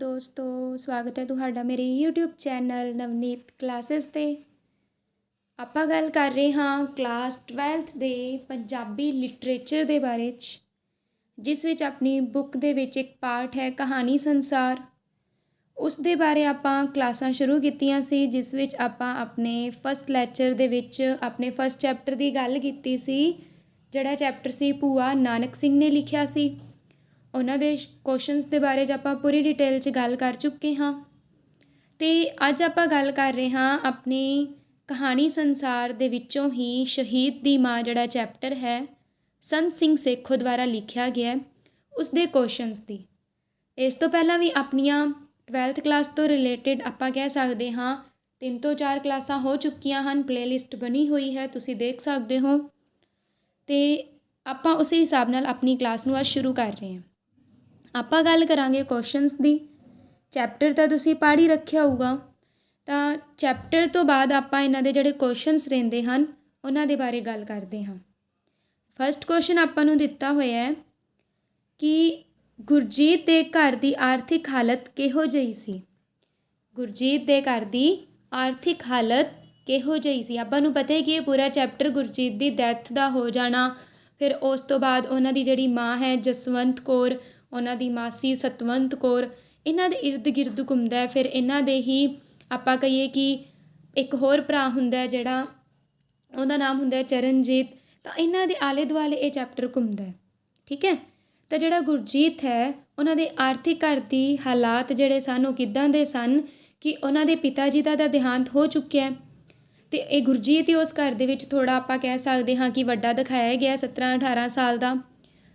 ਦੋਸਤੋ, ਸਵਾਗਤ ਹੈ ਤੁਹਾਡਾ ਮੇਰੇ YouTube ਚੈਨਲ ਨਵਨੀਤ ਕਲਾਸਿਸ 'ਤੇ। ਆਪਾਂ ਗੱਲ ਕਰ ਰਹੇ ਹਾਂ ਕਲਾਸ 12th ਦੇ ਪੰਜਾਬੀ ਲਿਟਰੇਚਰ ਦੇ ਬਾਰੇ 'ਚ, ਜਿਸ ਵਿੱਚ ਆਪਣੀ ਬੁੱਕ ਦੇ ਵਿੱਚ ਇੱਕ ਪਾਰਟ ਹੈ ਕਹਾਣੀ ਸੰਸਾਰ। ਉਸ ਦੇ ਬਾਰੇ ਆਪਾਂ ਕਲਾਸਾਂ ਸ਼ੁਰੂ ਕੀਤੀਆਂ ਸੀ, ਜਿਸ ਵਿੱਚ ਆਪਾਂ ਆਪਣੇ ਫਸਟ ਲੈਕਚਰ ਦੇ ਵਿੱਚ ਆਪਣੇ ਫਸਟ ਚੈਪਟਰ ਦੀ ਗੱਲ ਕੀਤੀ ਸੀ, ਜਿਹੜਾ ਚੈਪਟਰ ਸੀ ਭੂਆ ਨਾਨਕ ਸਿੰਘ ਨੇ ਲਿਖਿਆ ਸੀ। ਉਹਨਾਂ ਦੇ ਕੁਐਸਚਨਸ ਦੇ ਬਾਰੇ 'ਚ ਆਪਾਂ ਪੂਰੀ ਡਿਟੇਲ 'ਚ ਗੱਲ ਕਰ ਚੁੱਕੇ ਹਾਂ। ਅਤੇ ਅੱਜ ਆਪਾਂ ਗੱਲ ਕਰ ਰਹੇ ਹਾਂ ਆਪਣੀ ਕਹਾਣੀ ਸੰਸਾਰ ਦੇ ਵਿੱਚੋਂ ਹੀ ਸ਼ਹੀਦ ਦੀ ਮਾਂ ਜਿਹੜਾ ਚੈਪਟਰ ਹੈ, ਸੰਤ ਸਿੰਘ ਸੇਖੋ ਦੁਆਰਾ ਲਿਖਿਆ ਗਿਆ ਉਸ ਦੇ ਕੁਐਸਚਨਸ ਦੀ। ਇਸ ਤੋਂ ਪਹਿਲਾਂ ਵੀ ਆਪਣੀਆਂ ਟਵੈਲਥ ਕਲਾਸ ਤੋਂ ਰਿਲੇਟਡ ਆਪਾਂ ਕਹਿ ਸਕਦੇ ਹਾਂ, ਤਿੰਨ ਤੋਂ ਚਾਰ ਕਲਾਸਾਂ ਹੋ ਚੁੱਕੀਆਂ ਹਨ ਪਲੇਲਿਸਟ ਬਣੀ ਹੋਈ ਹੈ, ਤੁਸੀਂ ਦੇਖ ਸਕਦੇ ਹੋ। ਅਤੇ ਆਪਾਂ ਉਸੇ ਹਿਸਾਬ ਨਾਲ ਆਪਣੀ ਕਲਾਸ ਨੂੰ ਅੱਜ ਸ਼ੁਰੂ ਕਰ ਰਹੇ ਹਾਂ। ਆਪਾਂ ਗੱਲ ਕਰਾਂਗੇ ਕੁਸ਼ਚਨਸ ਦੀ। ਚੈਪਟਰ ਤਾਂ ਤੁਸੀਂ ਪੜ੍ਹ ਹੀ ਰੱਖਿਆ ਹੋਊਗਾ। ਤਾਂ ਚੈਪਟਰ ਤੋਂ ਬਾਅਦ ਆਪਾਂ ਇਹਨਾਂ ਦੇ ਜਿਹੜੇ ਕੁਸ਼ਚਨਸ ਰਹਿੰਦੇ ਹਨ, ਉਹਨਾਂ ਦੇ ਬਾਰੇ ਗੱਲ ਕਰਦੇ ਹਾਂ। ਫਸਟ ਕੁਸ਼ਚਨ ਆਪਾਂ ਨੂੰ ਦਿੱਤਾ ਹੋਇਆ ਹੈ ਕਿ ਗੁਰਜੀਤ ਦੇ ਘਰ ਦੀ ਆਰਥਿਕ ਹਾਲਤ ਕਿਹੋ ਜਿਹੀ ਸੀ? ਗੁਰਜੀਤ ਦੇ ਘਰ ਦੀ ਆਰਥਿਕ ਹਾਲਤ ਕਿਹੋ ਜਿਹੀ ਸੀ? ਆਪਾਂ ਨੂੰ ਪਤਾ ਹੈ ਕਿ ਇਹ ਪੂਰਾ ਚੈਪਟਰ ਗੁਰਜੀਤ ਦੀ ਡੈਥ ਦਾ ਹੋ ਜਾਣਾ, ਫਿਰ ਉਸ ਤੋਂ ਬਾਅਦ ਉਹਨਾਂ ਦੀ ਜਿਹੜੀ ਮਾਂ ਹੈ ਜਸਵੰਤ ਕੌਰ ਉਹਨਾਂ ਦੀ ਮਾਸੀ ਸਤਵੰਤ ਕੌਰ ਇਹਨਾਂ ਦੇ ਇਰਦ ਗਿਰਦ ਘੁੰਮਦਾ ਫਿਰ ਇਹਨਾਂ ਦੇ ਹੀ ਆਪਾਂ ਕਹੀਏ ਕਿ ਇੱਕ ਹੋਰ ਭਰਾ ਹੁੰਦਾ ਜਿਹੜਾ ਉਹਦਾ ਨਾਮ ਹੁੰਦਾ ਚਰਨਜੀਤ। ਤਾਂ ਇਹਨਾਂ ਦੇ ਆਲੇ ਦੁਆਲੇ ਇਹ ਚੈਪਟਰ ਘੁੰਮਦਾ ਠੀਕ ਹੈ? ਤਾਂ ਜਿਹੜਾ ਗੁਰਜੀਤ ਹੈ, ਉਹਨਾਂ ਦੇ ਆਰਥਿਕ ਘਰ ਦੀ ਹਾਲਾਤ ਜਿਹੜੇ ਸਨ, ਉਹ ਕਿੱਦਾਂ ਦੇ ਸਨ ਕਿ ਉਹਨਾਂ ਦੇ ਪਿਤਾ ਜੀ ਦਾ ਤਾਂ ਦੇਹਾਂਤ ਹੋ ਚੁੱਕਿਆ ਹੈ। ਅਤੇ ਇਹ ਗੁਰਜੀਤ ਹੀ ਉਸ ਘਰ ਦੇ ਵਿੱਚ ਥੋੜ੍ਹਾ ਆਪਾਂ ਕਹਿ ਸਕਦੇ ਹਾਂ ਕਿ ਵੱਡਾ ਦਿਖਾਇਆ ਗਿਆ 17 18 ਸਾਲ ਦਾ।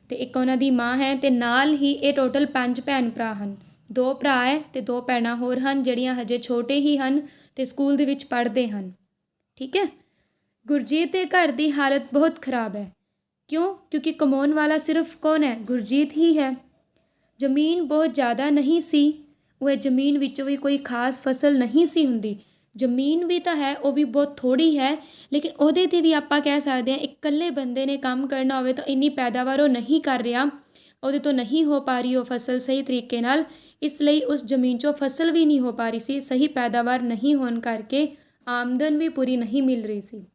ਅਤੇ ਇੱਕ ਉਹਨਾਂ ਦੀ ਮਾਂ ਹੈ ਅਤੇ ਨਾਲ ਹੀ ਇਹ ਟੋਟਲ ਪੰਜ ਭੈਣ ਭਰਾ ਹਨ। ਦੋ ਭਰਾ ਹੈ ਅਤੇ ਦੋ ਭੈਣਾਂ ਹੋਰ ਹਨ ਜਿਹੜੀਆਂ ਹਜੇ ਛੋਟੇ ਹੀ ਹਨ ਅਤੇ ਸਕੂਲ ਦੇ ਵਿੱਚ ਪੜ੍ਹਦੇ ਹਨ। ਠੀਕ ਹੈ? ਗੁਰਜੀਤ ਦੇ ਘਰ ਦੀ ਹਾਲਤ ਬਹੁਤ ਖਰਾਬ ਹੈ। ਕਿਉਂ? ਕਿਉਂਕਿ ਕਮਾਉਣ ਵਾਲਾ ਸਿਰਫ ਕੌਣ ਹੈ? ਗੁਰਜੀਤ ਹੀ ਹੈ। ਜ਼ਮੀਨ ਬਹੁਤ ਜ਼ਿਆਦਾ ਨਹੀਂ ਸੀ। ਉਹ ਜ਼ਮੀਨ ਵਿੱਚੋਂ ਵੀ ਕੋਈ ਖਾਸ ਫਸਲ ਨਹੀਂ ਸੀ ਹੁੰਦੀ। ਜ਼ਮੀਨ ਵੀ ਤਾਂ ਹੈ, ਉਹ ਵੀ ਬਹੁਤ ਥੋੜ੍ਹੀ ਹੈ, ਲੇਕਿਨ ਉਹਦੇ 'ਤੇ ਵੀ ਆਪਾਂ ਕਹਿ ਸਕਦੇ ਹਾਂ, ਇਕੱਲੇ ਬੰਦੇ ਨੇ ਕੰਮ ਕਰਨਾ ਹੋਵੇ ਤਾਂ ਇੰਨੀ ਪੈਦਾਵਾਰ ਉਹ ਨਹੀਂ ਕਰ ਰਿਹਾ, ਉਹਦੇ ਤੋਂ ਨਹੀਂ ਹੋ ਪਾ ਰਹੀ ਉਹ ਫਸਲ ਸਹੀ ਤਰੀਕੇ ਨਾਲ, ਇਸ ਲਈ ਉਸ ਜ਼ਮੀਨ 'ਚੋਂ ਫਸਲ ਵੀ ਨਹੀਂ ਹੋ ਪਾ ਰਹੀ ਸੀ, ਸਹੀ ਪੈਦਾਵਾਰ ਨਹੀਂ ਹੋਣ ਕਰਕੇ ਆਮਦਨ ਵੀ ਪੂਰੀ ਨਹੀਂ ਮਿਲ ਰਹੀ ਸੀ।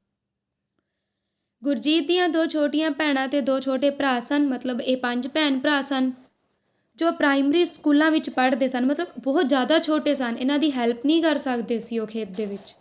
ਗੁਰਜੀਤ ਦੀਆਂ ਦੋ ਛੋਟੀਆਂ ਭੈਣਾਂ ਤੇ ਦੋ ਛੋਟੇ ਭਰਾ ਸਨ, ਮਤਲਬ ਇਹ ਪੰਜ ਭੈਣ ਭਰਾ ਸਨ। ਜੋ ਪ੍ਰਾਇਮਰੀ ਸਕੂਲਾਂ ਵਿੱਚ ਪੜ੍ਹਦੇ ਸਨ, ਮਤਲਬ ਬਹੁਤ ਜ਼ਿਆਦਾ ਛੋਟੇ ਸਨ, ਇਹਨਾਂ ਦੀ ਹੈਲਪ ਨਹੀਂ ਕਰ ਸਕਦੇ ਸੀ ਉਹ ਖੇਤ ਦੇ ਵਿੱਚ।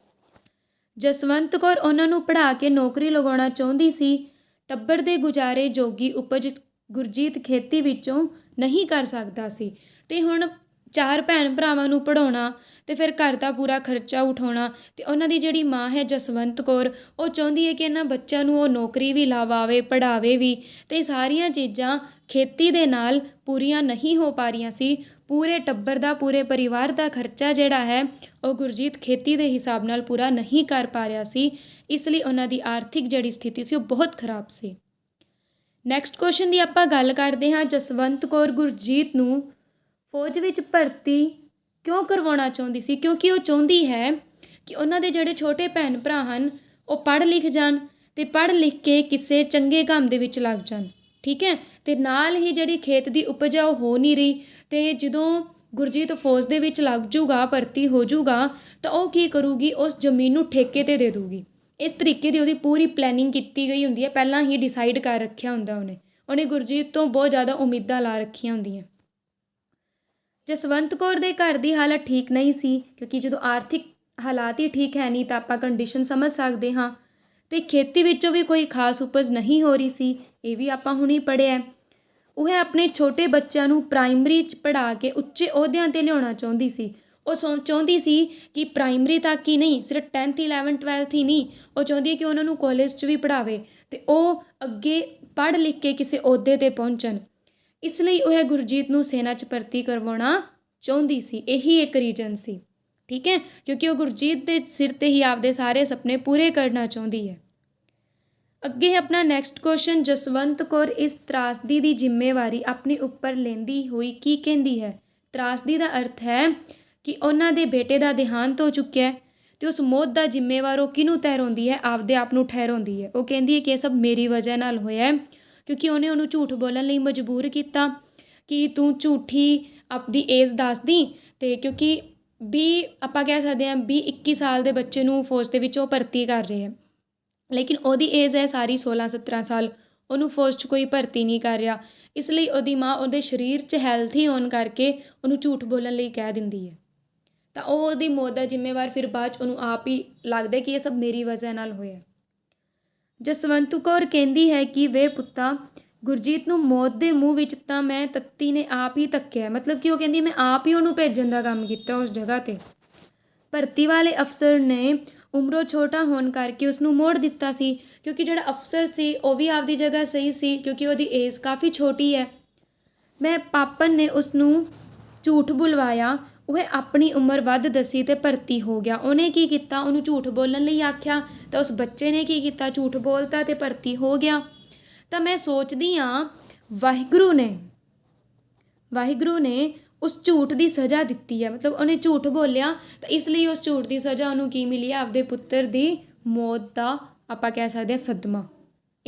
ਜਸਵੰਤ ਕੌਰ ਉਹਨਾਂ ਨੂੰ ਪੜ੍ਹਾ ਕੇ ਨੌਕਰੀ ਲਗਾਉਣਾ ਚਾਹੁੰਦੀ ਸੀ, ਟੱਬਰ ਦੇ ਗੁਜ਼ਾਰੇ ਜੋਗੀ ਉਪਜ ਗੁਰਜੀਤ ਖੇਤੀ ਵਿੱਚੋਂ ਨਹੀਂ ਕਰ ਸਕਦਾ ਸੀ। ਤੇ ਹੁਣ ਚਾਰ ਭੈਣ ਭਰਾਵਾਂ ਨੂੰ ਪੜਾਉਣਾ ਅਤੇ ਫਿਰ ਘਰ ਦਾ ਪੂਰਾ ਖਰਚਾ ਉਠਾਉਣਾ ਅਤੇ ਉਹਨਾਂ ਦੀ ਜਿਹੜੀ ਮਾਂ ਹੈ ਜਸਵੰਤ ਕੌਰ, ਉਹ ਚਾਹੁੰਦੀ ਹੈ ਕਿ ਇਹਨਾਂ ਬੱਚਿਆਂ ਨੂੰ ਉਹ ਨੌਕਰੀ ਵੀ ਲਾਵਾਵੇ, ਪੜ੍ਹਾਵੇ ਵੀ ਅਤੇ ਇਹ ਸਾਰੀਆਂ ਚੀਜ਼ਾਂ ਖੇਤੀ ਦੇ ਨਾਲ ਪੂਰੀਆਂ ਨਹੀਂ ਹੋ ਪਾ ਰਹੀਆਂ ਸੀ। ਪੂਰੇ ਟੱਬਰ ਦਾ, ਪੂਰੇ ਪਰਿਵਾਰ ਦਾ ਖਰਚਾ ਜਿਹੜਾ ਹੈ, ਉਹ ਗੁਰਜੀਤ ਖੇਤੀ ਦੇ ਹਿਸਾਬ ਨਾਲ ਪੂਰਾ ਨਹੀਂ ਕਰ ਪਾ ਰਿਹਾ ਸੀ। ਇਸ ਲਈ ਉਹਨਾਂ ਦੀ ਆਰਥਿਕ ਜਿਹੜੀ ਸਥਿਤੀ ਸੀ, ਉਹ ਬਹੁਤ ਖਰਾਬ ਸੀ। ਨੈਕਸਟ ਕੁਐਸਚਨ ਦੀ ਆਪਾਂ ਗੱਲ ਕਰਦੇ ਹਾਂ ਜਸਵੰਤ ਕੌਰ ਗੁਰਜੀਤ ਨੂੰ। ਫੌਜ ਵਿੱਚ ਭਰਤੀ ਕਿਉਂ ਕਰਵਾਉਣਾ ਚਾਹੁੰਦੀ ਸੀ? ਕਿਉਂਕਿ ਉਹ ਚਾਹੁੰਦੀ ਹੈ ਕਿ ਉਹਨਾਂ ਦੇ ਜਿਹੜੇ ਛੋਟੇ ਭੈਣ ਭਰਾ ਹਨ, ਉਹ ਪੜ੍ਹ ਲਿਖ ਜਾਣ ਅਤੇ ਪੜ੍ਹ ਲਿਖ ਕੇ ਕਿਸੇ ਚੰਗੇ ਕੰਮ ਦੇ ਵਿੱਚ ਲੱਗ ਜਾਣ। ਠੀਕ ਹੈ? ਅਤੇ ਨਾਲ ਹੀ ਜਿਹੜੀ ਖੇਤ ਦੀ ਉਪਜ ਆ, ਉਹ ਹੋ ਨਹੀਂ ਰਹੀ ਅਤੇ ਜਦੋਂ ਗੁਰਜੀਤ ਫੌਜ ਦੇ ਵਿੱਚ ਲੱਗ ਜੂਗਾ ਭਰਤੀ ਹੋ ਜੂਗਾ ਤਾਂ ਉਹ ਕੀ ਕਰੂਗੀ? ਉਸ ਜ਼ਮੀਨ ਨੂੰ ਠੇਕੇ ਤੇ ਦੇ ਦੂਗੀ ਇਸ ਤਰੀਕੇ ਦੀ ਉਹਦੀ ਪੂਰੀ ਪਲੈਨਿੰਗ ਕੀਤੀ ਗਈ ਹੁੰਦੀ ਹੈ। ਪਹਿਲਾਂ ਹੀ ਡਿਸਾਈਡ ਕਰ ਰੱਖਿਆ ਹੁੰਦਾ ਉਹਨੇ। ਉਹਨੇ ਗੁਰਜੀਤ ਤੋਂ ਬਹੁਤ ਜ਼ਿਆਦਾ ਉਮੀਦਾਂ ਲਾ ਰੱਖੀਆਂ ਹੁੰਦੀਆਂ। ਜਸਵੰਤ ਕੌਰ ਦੇ ਘਰ ਦੀ ਹਾਲਤ ਠੀਕ ਨਹੀਂ ਸੀ, ਕਿਉਂਕਿ ਜਦੋਂ ਆਰਥਿਕ ਹਾਲਾਤ ਹੀ ਠੀਕ ਹੈ ਨਹੀਂ ਤਾਂ ਆਪਾਂ ਕੰਡੀਸ਼ਨ ਸਮਝ ਸਕਦੇ ਹਾਂ ਤੇ ਖੇਤੀ ਵਿੱਚੋਂ ਵੀ ਕੋਈ ਖਾਸ ਉਪਜ ਨਹੀਂ ਹੋ ਰਹੀ ਸੀ, ਇਹ ਵੀ ਆਪਾਂ ਹੁਣੀ ਪੜ੍ਹਿਆ ਉਹ ਆਪਣੇ ਛੋਟੇ ਬੱਚਿਆਂ ਨੂੰ ਪ੍ਰਾਇਮਰੀ 'ਚ ਪੜ੍ਹਾ ਕੇ ਉੱਚੇ ਅਹੁਦਿਆਂ 'ਤੇ ਲਿਆਉਣਾ ਚਾਹੁੰਦੀ ਸੀ। ਉਹ ਸੋ, ਚਾਹੁੰਦੀ ਸੀ ਕਿ ਪ੍ਰਾਇਮਰੀ ਤੱਕ ਹੀ ਨਹੀਂ, ਸਿਰਫ 10th 11 12th ਹੀ ਨਹੀਂ, ਉਹ ਚਾਹੁੰਦੀ ਹੈ ਕਿ ਉਹਨਾਂ ਨੂੰ ਕਾਲਜ 'ਚ ਵੀ ਪੜ੍ਹਾਵੇ ਤੇ ਉਹ ਅੱਗੇ ਪੜ੍ਹ ਲਿਖ ਕੇ ਕਿਸੇ ਅਹੁਦੇ 'ਤੇ ਪਹੁੰਚਣ। ਇਸ ਲਈ ਉਹ ਗੁਰਜੀਤ ਨੂੰ ਸੈਨਾ 'ਚ ਭਰਤੀ ਕਰਵਾਉਣਾ ਚਾਹੁੰਦੀ ਸੀ। ਇਹੀ ਇੱਕ ਰੀਜਨ ਸੀ। ਠੀਕ ਹੈ? ਕਿਉਂਕਿ ਉਹ ਗੁਰਜੀਤ ਦੇ ਸਿਰ ਤੇ ਹੀ ਆਪਦੇ ਸਾਰੇ ਸੁਪਨੇ ਪੂਰੇ ਕਰਨਾ ਚਾਹੁੰਦੀ ਹੈ। ਅੱਗੇ ਆਪਣਾ ਨੈਕਸਟ ਕੁਐਸਚਨ ਜਸਵੰਤ ਕੌਰ ਇਸ ਤਰਾਸਦੀ ਦੀ ਜ਼ਿੰਮੇਵਾਰੀ ਆਪਣੇ ਉੱਪਰ ਲੈਂਦੀ ਹੋਈ ਕੀ ਕਹਿੰਦੀ ਹੈ? ਤਰਾਸਦੀ ਦਾ ਅਰਥ ਹੈ ਕਿ ਉਹਨਾਂ ਦੇ ਬੇਟੇ ਦਾ ਦੇਹਾਂਤ ਹੋ ਚੁੱਕਿਆ ਹੈ ਤੇ ਉਸ ਮੌਤ ਦਾ ਜ਼ਿੰਮੇਵਾਰ ਉਹ ਕਿਹਨੂੰ ਤਹਿਰਾਉਂਦੀ ਹੈ? ਆਪਦੇ ਆਪ ਨੂੰ ਠਹਿਰਾਉਂਦੀ ਹੈ। ਉਹ ਕਹਿੰਦੀ ਹੈ ਕਿ ਇਹ ਸਭ ਮੇਰੀ ਵਜ੍ਹਾ ਨਾਲ ਹੋਇਆ ਹੈ। ਕਿਉਂਕਿ ਉਹਨੇ ਉਹਨੂੰ ਝੂਠ ਬੋਲਣ ਲਈ ਮਜਬੂਰ ਕੀਤਾ ਕਿ ਤੂੰ ਝੂਠੀ ਆਪਦੀ ਏਜ ਦੱਸਦੀ ਅਤੇ ਕਿਉਂਕਿ ਵੀਹ ਆਪਾਂ ਕਹਿ ਸਕਦੇ ਹਾਂ ਵੀਹ ਇੱਕੀ ਸਾਲ ਦੇ ਬੱਚੇ ਨੂੰ ਫੌਜ ਦੇ ਵਿੱਚ ਉਹ ਭਰਤੀ ਕਰ ਰਹੇ ਹੈ। ਲੇਕਿਨ ਉਹਦੀ ਏਜ ਹੈ ਸਾਰੀ ਸੋਲਾਂ ਸਤਾਰਾਂ ਸਾਲ, ਉਹਨੂੰ ਫੌਜ 'ਚ ਕੋਈ ਭਰਤੀ ਨਹੀਂ ਕਰ ਰਿਹਾ। ਇਸ ਲਈ ਉਹਦੀ ਮਾਂ ਉਹਦੇ ਸਰੀਰ 'ਚ ਹੈਲਥੀ ਹੋਣ ਕਰਕੇ ਉਹਨੂੰ ਝੂਠ ਬੋਲਣ ਲਈ ਕਹਿ ਦਿੰਦੀ ਹੈ। ਤਾਂ ਉਹ ਉਹਦੀ ਮੌਤ ਦਾ ਜ਼ਿੰਮੇਵਾਰ ਫਿਰ ਬਾਅਦ 'ਚ ਉਹਨੂੰ ਆਪ ਹੀ ਲੱਗਦਾ ਕਿ ਇਹ ਸਭ ਮੇਰੀ ਵਜ੍ਹਾ ਨਾਲ ਹੋਇਆ। ਜਸਵੰਤ ਕੌਰ ਕਹਿੰਦੀ ਹੈ ਕਿ ਵੇ ਪੁੱਤਾ, ਗੁਰਜੀਤ ਨੂੰ ਮੌਤ ਦੇ ਮੂੰਹ ਵਿੱਚ ਤਾਂ ਮੈਂ ਤੱਤੀ ਨੇ ਆਪ ਹੀ ਧੱਕਿਆ। ਮਤਲਬ ਕਿ ਉਹ ਕਹਿੰਦੀ, ਮੈਂ ਆਪ ਹੀ ਉਹਨੂੰ ਭੇਜਣ ਦਾ ਕੰਮ ਕੀਤਾ ਉਸ ਜਗ੍ਹਾ 'ਤੇ। ਭਰਤੀ ਵਾਲੇ ਅਫਸਰ ਨੇ ਉਮਰੋਂ ਛੋਟਾ ਹੋਣ ਕਰਕੇ ਉਸ ਨੂੰ ਮੋੜ ਦਿੱਤਾ ਸੀ, ਕਿਉਂਕਿ ਜਿਹੜਾ ਅਫਸਰ ਸੀ, ਉਹ ਵੀ ਆਪਦੀ ਜਗ੍ਹਾ ਸਹੀ ਸੀ, ਕਿਉਂਕਿ ਉਹਦੀ ਏਜ ਕਾਫੀ ਛੋਟੀ ਹੈ। ਮੈਂ ਪਾਪਨ ਨੇ ਉਸ ਨੂੰ ਝੂਠ ਬੁਲਵਾਇਆ ਉਹ ਆਪਣੀ ਉਮਰ ਵੱਧ ਦੱਸੀ ਅਤੇ ਭਰਤੀ ਹੋ ਗਿਆ। ਉਹਨੇ ਕੀ ਕੀਤਾ? ਉਹਨੂੰ ਝੂਠ ਬੋਲਣ ਲਈ ਆਖਿਆ। ਤਾਂ ਉਸ ਬੱਚੇ ਨੇ ਕੀ ਕੀਤਾ? ਝੂਠ ਬੋਲਤਾ ਅਤੇ ਭਰਤੀ ਹੋ ਗਿਆ। ਤਾਂ ਮੈਂ ਸੋਚਦੀ ਹਾਂ, ਵਾਹਿਗੁਰੂ ਨੇ ਵਾਹਿਗੁਰੂ ਨੇ ਉਸ ਝੂਠ ਦੀ ਸਜ਼ਾ ਦਿੱਤੀ ਹੈ। ਮਤਲਬ ਉਹਨੇ ਝੂਠ ਬੋਲਿਆ, ਤਾਂ ਇਸ ਲਈ ਉਸ ਝੂਠ ਦੀ ਸਜ਼ਾ ਉਹਨੂੰ ਕੀ ਮਿਲੀ? ਹੈ ਆਪਦੇ ਪੁੱਤਰ ਦੀ ਮੌਤ ਦਾ ਆਪਾਂ ਕਹਿ ਸਕਦੇ ਹਾਂ ਸਦਮਾ।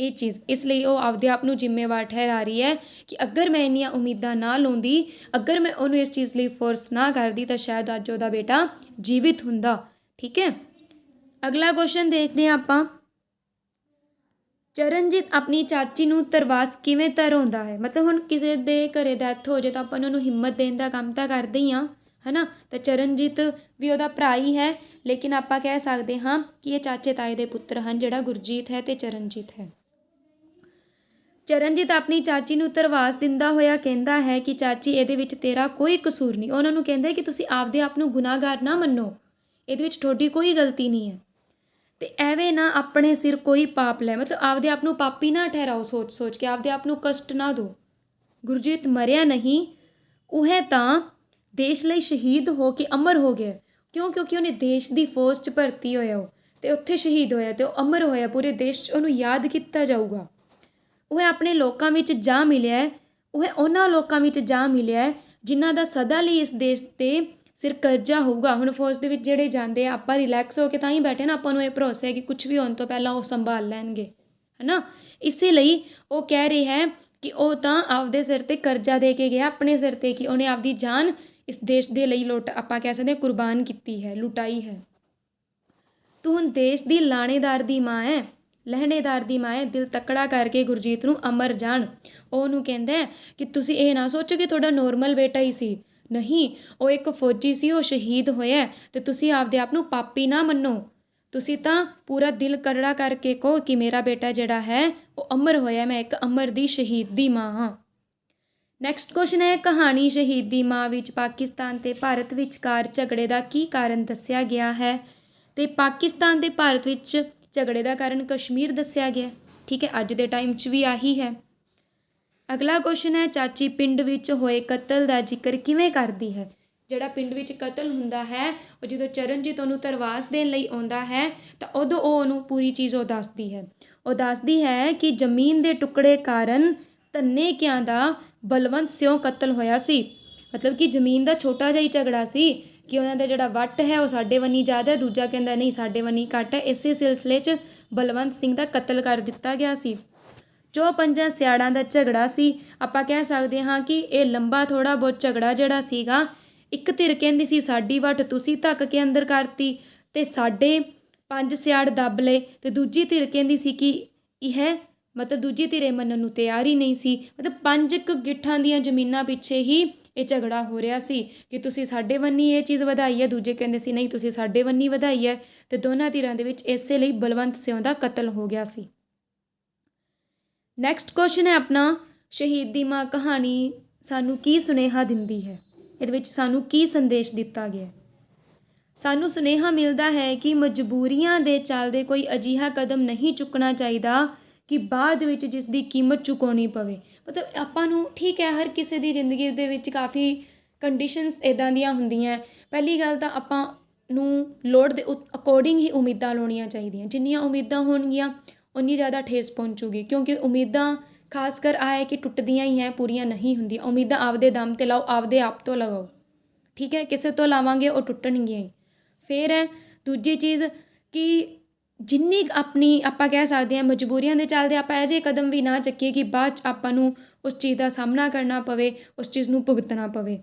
ਇਹ ਚੀਜ਼। ਇਸ ਲਈ ਉਹ ਆਪਦੇ ਆਪ ਨੂੰ ਜ਼ਿੰਮੇਵਾਰ ਠਹਿਰਾ ਰਹੀ ਹੈ ਕਿ ਅਗਰ ਮੈਂ ਇੰਨੀਆਂ ਉਮੀਦਾਂ ਨਾ ਲਾਉਂਦੀ, ਅਗਰ ਮੈਂ ਉਹਨੂੰ ਇਸ ਚੀਜ਼ ਲਈ ਫੋਰਸ ਨਾ ਕਰਦੀ, ਤਾਂ ਸ਼ਾਇਦ ਅੱਜ ਉਹਦਾ ਬੇਟਾ ਜੀਵਿਤ ਹੁੰਦਾ। ਠੀਕ ਹੈ? ਅਗਲਾ ਕੁਐਸਚਨ ਦੇਖਦੇ ਹਾਂ ਆਪਾਂ। ਚਰਨਜੀਤ ਆਪਣੀ ਚਾਚੀ ਨੂੰ ਤਰਵਾਸ ਕਿਵੇਂ ਧਰਾਉਂਦਾ ਹੈ? ਮਤਲਬ ਹੁਣ ਕਿਸੇ ਦੇ ਘਰੇ ਡੈਥ ਹੋ ਜੇ ਤਾਂ ਆਪਾਂ ਉਹਨਾਂ ਨੂੰ ਹਿੰਮਤ ਦੇਣ ਦਾ ਕੰਮ ਤਾਂ ਕਰਦੇ ਹੀ ਹਾਂ, ਹਨਾ? ਤਾਂ ਚਰਨਜੀਤ ਵੀ ਉਹਦਾ ਭਰਾ ਹੀ ਹੈ, ਲੇਕਿਨ ਆਪਾਂ ਕਹਿ ਸਕਦੇ ਹਾਂ ਕਿ ਇਹ ਚਾਚੇ ਤਾਏ ਦੇ ਪੁੱਤਰ ਹਨ, ਜਿਹੜਾ ਗੁਰਜੀਤ ਹੈ ਤੇ ਚਰਨਜੀਤ ਹੈ। ਚਰਨਜੀਤ ਆਪਣੀ ਚਾਚੀ ਨੂੰ ਧਰਵਾਸ ਦਿੰਦਾ ਹੋਇਆ ਕਹਿੰਦਾ ਹੈ ਕਿ ਚਾਚੀ ਇਹਦੇ ਵਿੱਚ ਤੇਰਾ ਕੋਈ ਕਸੂਰ ਨਹੀਂ। ਉਹਨਾਂ ਨੂੰ ਕਹਿੰਦਾ ਕਿ ਤੁਸੀਂ ਆਪਦੇ ਆਪ ਨੂੰ ਗੁਨਾਹਗਾਰ ਨਾ ਮੰਨੋ। ਇਹਦੇ ਵਿੱਚ ਤੁਹਾਡੀ ਕੋਈ ਗਲਤੀ ਨਹੀਂ ਹੈ। ਤੇ ਐਵੇਂ ਨਾ ਆਪਣੇ ਸਿਰ ਕੋਈ ਪਾਪ ਲੈ। ਮਤਲਬ ਆਪਦੇ ਆਪ ਨੂੰ ਪਾਪੀ ਨਾ ਠਹਿਰਾਓ ਸੋਚ ਸੋਚ ਕੇ, ਆਪਦੇ ਆਪ ਨੂੰ ਕਸ਼ਟ ਨਾ ਦਿਓ। ਗੁਰਜੀਤ ਮਰਿਆ ਨਹੀਂ, ਉਹ ਹੈ ਤਾਂ ਦੇਸ਼ ਲਈ ਸ਼ਹੀਦ ਹੋ ਕੇ ਅਮਰ ਹੋ ਗਿਆ। ਕਿਉਂ? ਕਿਉਂਕਿ ਉਹਨੇ ਦੇਸ਼ ਦੀ ਫੌਜ 'ਚ ਭਰਤੀ ਹੋਇਆ ਉਹ ਤੇ ਉੱਥੇ ਸ਼ਹੀਦ ਹੋਇਆ ਤੇ ਉਹ ਅਮਰ ਹੋਇਆ। ਪੂਰੇ ਦੇਸ਼ 'ਚ ਉਹਨੂੰ ਯਾਦ ਕੀਤਾ ਜਾਊਗਾ। ਉਹ ਆਪਣੇ ਲੋਕਾਂ ਵਿੱਚ ਜਾ ਮਿਲਿਆ ਹੈ ਉਹ ਉਹਨਾਂ ਲੋਕਾਂ ਵਿੱਚ ਜਾ ਮਿਲਿਆ ਹੈ, ਜਿਨ੍ਹਾਂ ਦਾ ਸਦਾ ਲਈ ਇਸ ਦੇਸ਼ ਤੇ ਸਿਰ ਕਰਜ਼ਾ ਹੋਊਗਾ। ਹੁਣ ਫੌਜ ਦੇ ਵਿੱਚ ਜਿਹੜੇ ਜਾਂਦੇ ਆ, ਆਪਾਂ ਰਿਲੈਕਸ ਹੋ ਕੇ ਤਾਂ ਹੀ ਬੈਠੇ ਨਾ, ਆਪਾਂ ਨੂੰ ਇਹ ਭਰੋਸਾ ਹੈ ਕਿ ਕੁਝ ਵੀ ਹੋਣ ਤੋਂ ਪਹਿਲਾਂ ਉਹ ਸੰਭਾਲ ਲੈਣਗੇ, ਹਨਾ? ਇਸੇ ਲਈ ਉਹ ਕਹਿ ਰਿਹਾ ਹੈ ਕਿ ਉਹ ਤਾਂ ਆਪਦੇ ਸਿਰ ਤੇ ਕਰਜ਼ਾ ਦੇ ਕੇ ਗਿਆ, ਆਪਣੇ ਸਿਰ ਤੇ ਕਿ ਉਹਨੇ ਆਪਦੀ ਜਾਨ ਇਸ ਦੇਸ਼ ਦੇ ਲਈ ਲੁੱਟ, ਆਪਾਂ ਕਹਿ ਸਕਦੇ ਹਾਂ ਕੁਰਬਾਨ ਕੀਤੀ ਹੈ, ਲੁਟਾਈ ਹੈ। ਤੂੰ ਹੁਣ ਦੇਸ਼ ਦੀ ਲਾਣੇਦਾਰ ਦੀ ਮਾਂ ਹੈ। ਲਹਿਣੇਦਾਰ ਦੀ ਮਾਂ ਦਿਲ ਤਕੜਾ ਕਰਕੇ ਗੁਰਜੀਤ ਨੂੰ ਅਮਰ ਜਾਣ। ਉਹ ਉਹਨੂੰ ਕਹਿੰਦਾ ਕਿ ਤੁਸੀਂ ਇਹ ਨਾ ਸੋਚੋ ਕਿ ਤੁਹਾਡਾ ਨੋਰਮਲ ਬੇਟਾ ਹੀ ਸੀ। ਨਹੀਂ, ਉਹ ਇੱਕ ਫੌਜੀ ਸੀ, ਉਹ ਸ਼ਹੀਦ ਹੋਇਆ ਤੇ ਤੁਸੀਂ ਆਪਦੇ ਆਪ ਨੂੰ ਪਾਪੀ ਨਾ ਮੰਨੋ। ਤੁਸੀਂ ਤਾਂ ਪੂਰਾ ਦਿਲ ਕਰੜਾ ਕਰਕੇ ਕਹੋ ਕਿ ਮੇਰਾ ਬੇਟਾ ਜਿਹੜਾ ਹੈ, ਉਹ ਅਮਰ ਹੋਇਆ ਮੈਂ ਇੱਕ ਅਮਰ ਦੀ ਸ਼ਹੀਦ ਦੀ ਮਾਂ ਹਾਂ। ਨੈਕਸਟ ਕੁਐਸਚਨ ਹੈ, ਕਹਾਣੀ ਸ਼ਹੀਦੀ ਮਾਂ ਵਿੱਚ ਪਾਕਿਸਤਾਨ ਤੇ ਭਾਰਤ ਵਿਚਕਾਰ ਝਗੜੇ ਦਾ ਕੀ ਕਾਰਨ ਦੱਸਿਆ ਗਿਆ ਹੈ? ਤੇ ਪਾਕਿਸਤਾਨ ਤੇ ਭਾਰਤ ਵਿੱਚ ਝਗੜੇ ਦਾ ਕਾਰਨ ਕਸ਼ਮੀਰ ਦੱਸਿਆ ਗਿਆ। ਠੀਕ ਹੈ, ਅੱਜ ਦੇ ਟਾਈਮ 'ਚ ਵੀ ਆਹੀ ਹੈ। ਅਗਲਾ ਕੁਐਸਚਨ ਹੈ, ਚਾਚੀ ਪਿੰਡ ਵਿੱਚ ਹੋਏ ਕਤਲ ਦਾ ਜ਼ਿਕਰ ਕਿਵੇਂ ਕਰਦੀ ਹੈ? ਜਿਹੜਾ ਪਿੰਡ ਵਿੱਚ ਕਤਲ ਹੁੰਦਾ ਹੈ, ਉਹ ਜਦੋਂ ਚਰਨਜੀਤ ਉਹਨੂੰ ਤਰਵਾਸ ਦੇਣ ਲਈ ਆਉਂਦਾ ਹੈ, ਤਾਂ ਉਦੋਂ ਉਹ ਉਹਨੂੰ ਪੂਰੀ ਚੀਜ਼ ਉਹ ਦੱਸਦੀ ਹੈ। ਉਹ ਦੱਸਦੀ ਹੈ ਕਿ ਜ਼ਮੀਨ ਦੇ ਟੁਕੜੇ ਕਾਰਨ ਧੰਨੇ ਕਿਆਂ ਦਾ ਬਲਵੰਤ ਸਿਉ ਕਤਲ ਹੋਇਆ ਸੀ। ਮਤਲਬ ਕਿ ਜ਼ਮੀਨ ਦਾ ਛੋਟਾ ਜਿਹਾ ਹੀ ਝਗੜਾ ਸੀ ਕਿ ਉਹਨਾਂ ਦਾ ਜਿਹੜਾ ਵੱਟ ਹੈ ਉਹ ਸਾਡੇ ਵੰਨੀ ਜ਼ਿਆਦਾ, ਦੂਜਾ ਕਹਿੰਦਾ ਨਹੀਂ ਸਾਡੇ ਵੰਨੀ ਘੱਟ ਹੈ। ਇਸੇ ਸਿਲਸਿਲੇ 'ਚ ਬਲਵੰਤ ਸਿੰਘ ਦਾ ਕਤਲ ਕਰ ਦਿੱਤਾ ਗਿਆ ਸੀ। ਜੋ ਪੰਜਾਂ ਸਿਆੜਾਂ ਦਾ ਝਗੜਾ ਸੀ। ਆਪਾਂ ਕਹਿ ਸਕਦੇ ਹਾਂ ਕਿ ਇਹ ਲੰਬਾ ਥੋੜਾ ਬਹੁਤ ਝਗੜਾ ਜਿਹੜਾ ਸੀਗਾ, ਇੱਕ ਧਿਰ ਕਹਿੰਦੀ ਸੀ, ਸਾਡੀ ਵੱਟ ਤੁਸੀਂ ਧੱਕ ਕੇ ਅੰਦਰ ਕਰਤੀ ਤੇ ਸਾਡੇ ਪੰਜ ਸਿਆੜ ਦੱਬ ਲਏ। ਤੇ ਦੂਜੀ ਧਿਰ ਕਹਿੰਦੀ ਸੀ ਕਿ ਇਹ ਮਤਲਬ ਦੂਜੀ ਧਿਰੇ ਮੰਨਣ ਨੂੰ ਤਿਆਰ ਹੀ ਨਹੀਂ ਸੀ। ਮਤਲਬ ਪੰਜ ਕੁ ਗਿੱਠਾਂ ਦੀਆਂ ਜ਼ਮੀਨਾਂ ਪਿੱਛੇ ਹੀ ਇਹ ਝਗੜਾ ਹੋ ਰਿਹਾ ਸੀ ਕਿ ਤੁਸੀਂ ਸਾਡੇ ਵੰਨੀ ਇਹ ਚੀਜ਼ ਵਧਾਈ ਹੈ, ਦੂਜੇ ਕਹਿੰਦੇ ਸੀ, ਨਹੀਂ, ਤੁਸੀਂ ਸਾਡੇ ਵੰਨੀ ਵਧਾਈ ਹੈ। ਤੇ ਦੋਨਾਂ ਧਿਰਾਂ ਦੇ ਵਿੱਚ ਇਸੇ ਲਈ ਬਲਵੰਤ ਸਿੰਘ ਦਾ ਕਤਲ ਹੋ ਗਿਆ ਸੀ। ਨੈਕਸਟ ਕੁਐਸਚਨ ਹੈ ਆਪਣਾ, ਸ਼ਹੀਦ ਦੀ ਮਾਂ ਕਹਾਣੀ ਸਾਨੂੰ ਕੀ ਸੁਨੇਹਾ ਦਿੰਦੀ ਹੈ? ਇਹਦੇ ਵਿੱਚ ਸਾਨੂੰ ਕੀ ਸੰਦੇਸ਼ ਦਿੱਤਾ ਗਿਆ ਹੈ? ਸਾਨੂੰ ਸੁਨੇਹਾ ਮਿਲਦਾ ਹੈ ਕਿ ਮਜਬੂਰੀਆਂ ਦੇ ਚੱਲਦੇ ਕੋਈ ਅਜੀਹਾ ਕਦਮ ਨਹੀਂ ਚੁੱਕਣਾ ਚਾਹੀਦਾ ਕਿ ਬਾਅਦ ਵਿੱਚ ਜਿਸ ਦੀ ਕੀਮਤ ਚੁਕਾਉਣੀ ਪਵੇ। ਮਤਲਬ ਆਪਾਂ ਨੂੰ ਠੀਕ ਹੈ, ਹਰ ਕਿਸੇ ਦੀ ਜ਼ਿੰਦਗੀ ਦੇ ਵਿੱਚ ਕਾਫੀ ਕੰਡੀਸ਼ਨਸ ਇੱਦਾਂ ਦੀਆਂ ਹੁੰਦੀਆਂ। ਪਹਿਲੀ ਗੱਲ ਤਾਂ ਆਪਾਂ ਨੂੰ ਲੋੜ ਦੇ ਅਕੋਰਡਿੰਗ ਹੀ ਉਮੀਦਾਂ ਲਾਉਣੀਆਂ ਚਾਹੀਦੀਆਂ। ਜਿੰਨੀਆਂ ਉਮੀਦਾਂ ਹੋਣਗੀਆਂ ਉਨੀ ਜ਼ਿਆਦਾ ਠੇਸ ਪਹੁੰਚੂਗੀ। ਕਿਉਂਕਿ ਉਮੀਦਾਂ ਖਾਸ ਕਰ ਆਏ ਕਿ ਟੁੱਟਦੀਆਂ ਹੀ ਹੈ, ਪੂਰੀਆਂ ਨਹੀਂ ਹੁੰਦੀਆਂ। ਉਮੀਦਾਂ ਆਪਦੇ ਦਮ ਤੇ ਲਾਓ, ਆਪਦੇ ਆਪ ਤੋਂ ਲਗਾਓ। ਠੀਕ ਹੈ, ਕਿਸੇ ਤੋਂ ਲਾਵਾਂਗੇ, ਉਹ ਟੁੱਟਣਗੀਆਂ ਹੀ। ਫਿਰ ਹੈ, ਦੂਜੀ ਚੀਜ਼ ਕਿ ਜਿੰਨੀ ਆਪਣੀ ਆਪਾਂ ਕਹਿ ਸਕਦੇ ਹਾਂ ਮਜਬੂਰੀਆਂ ਦੇ ਚੱਲਦੇ ਆਪਾਂ ਇਹੋ ਜਿਹੇ ਕਦਮ ਵੀ ਨਾ ਚੱਕੀਏ ਕਿ ਬਾਅਦ 'ਚ ਆਪਾਂ ਨੂੰ ਉਸ ਚੀਜ਼ ਦਾ ਸਾਹਮਣਾ ਕਰਨਾ ਪਵੇ, ਉਸ ਚੀਜ਼ ਨੂੰ ਭੁਗਤਣਾ ਪਵੇ।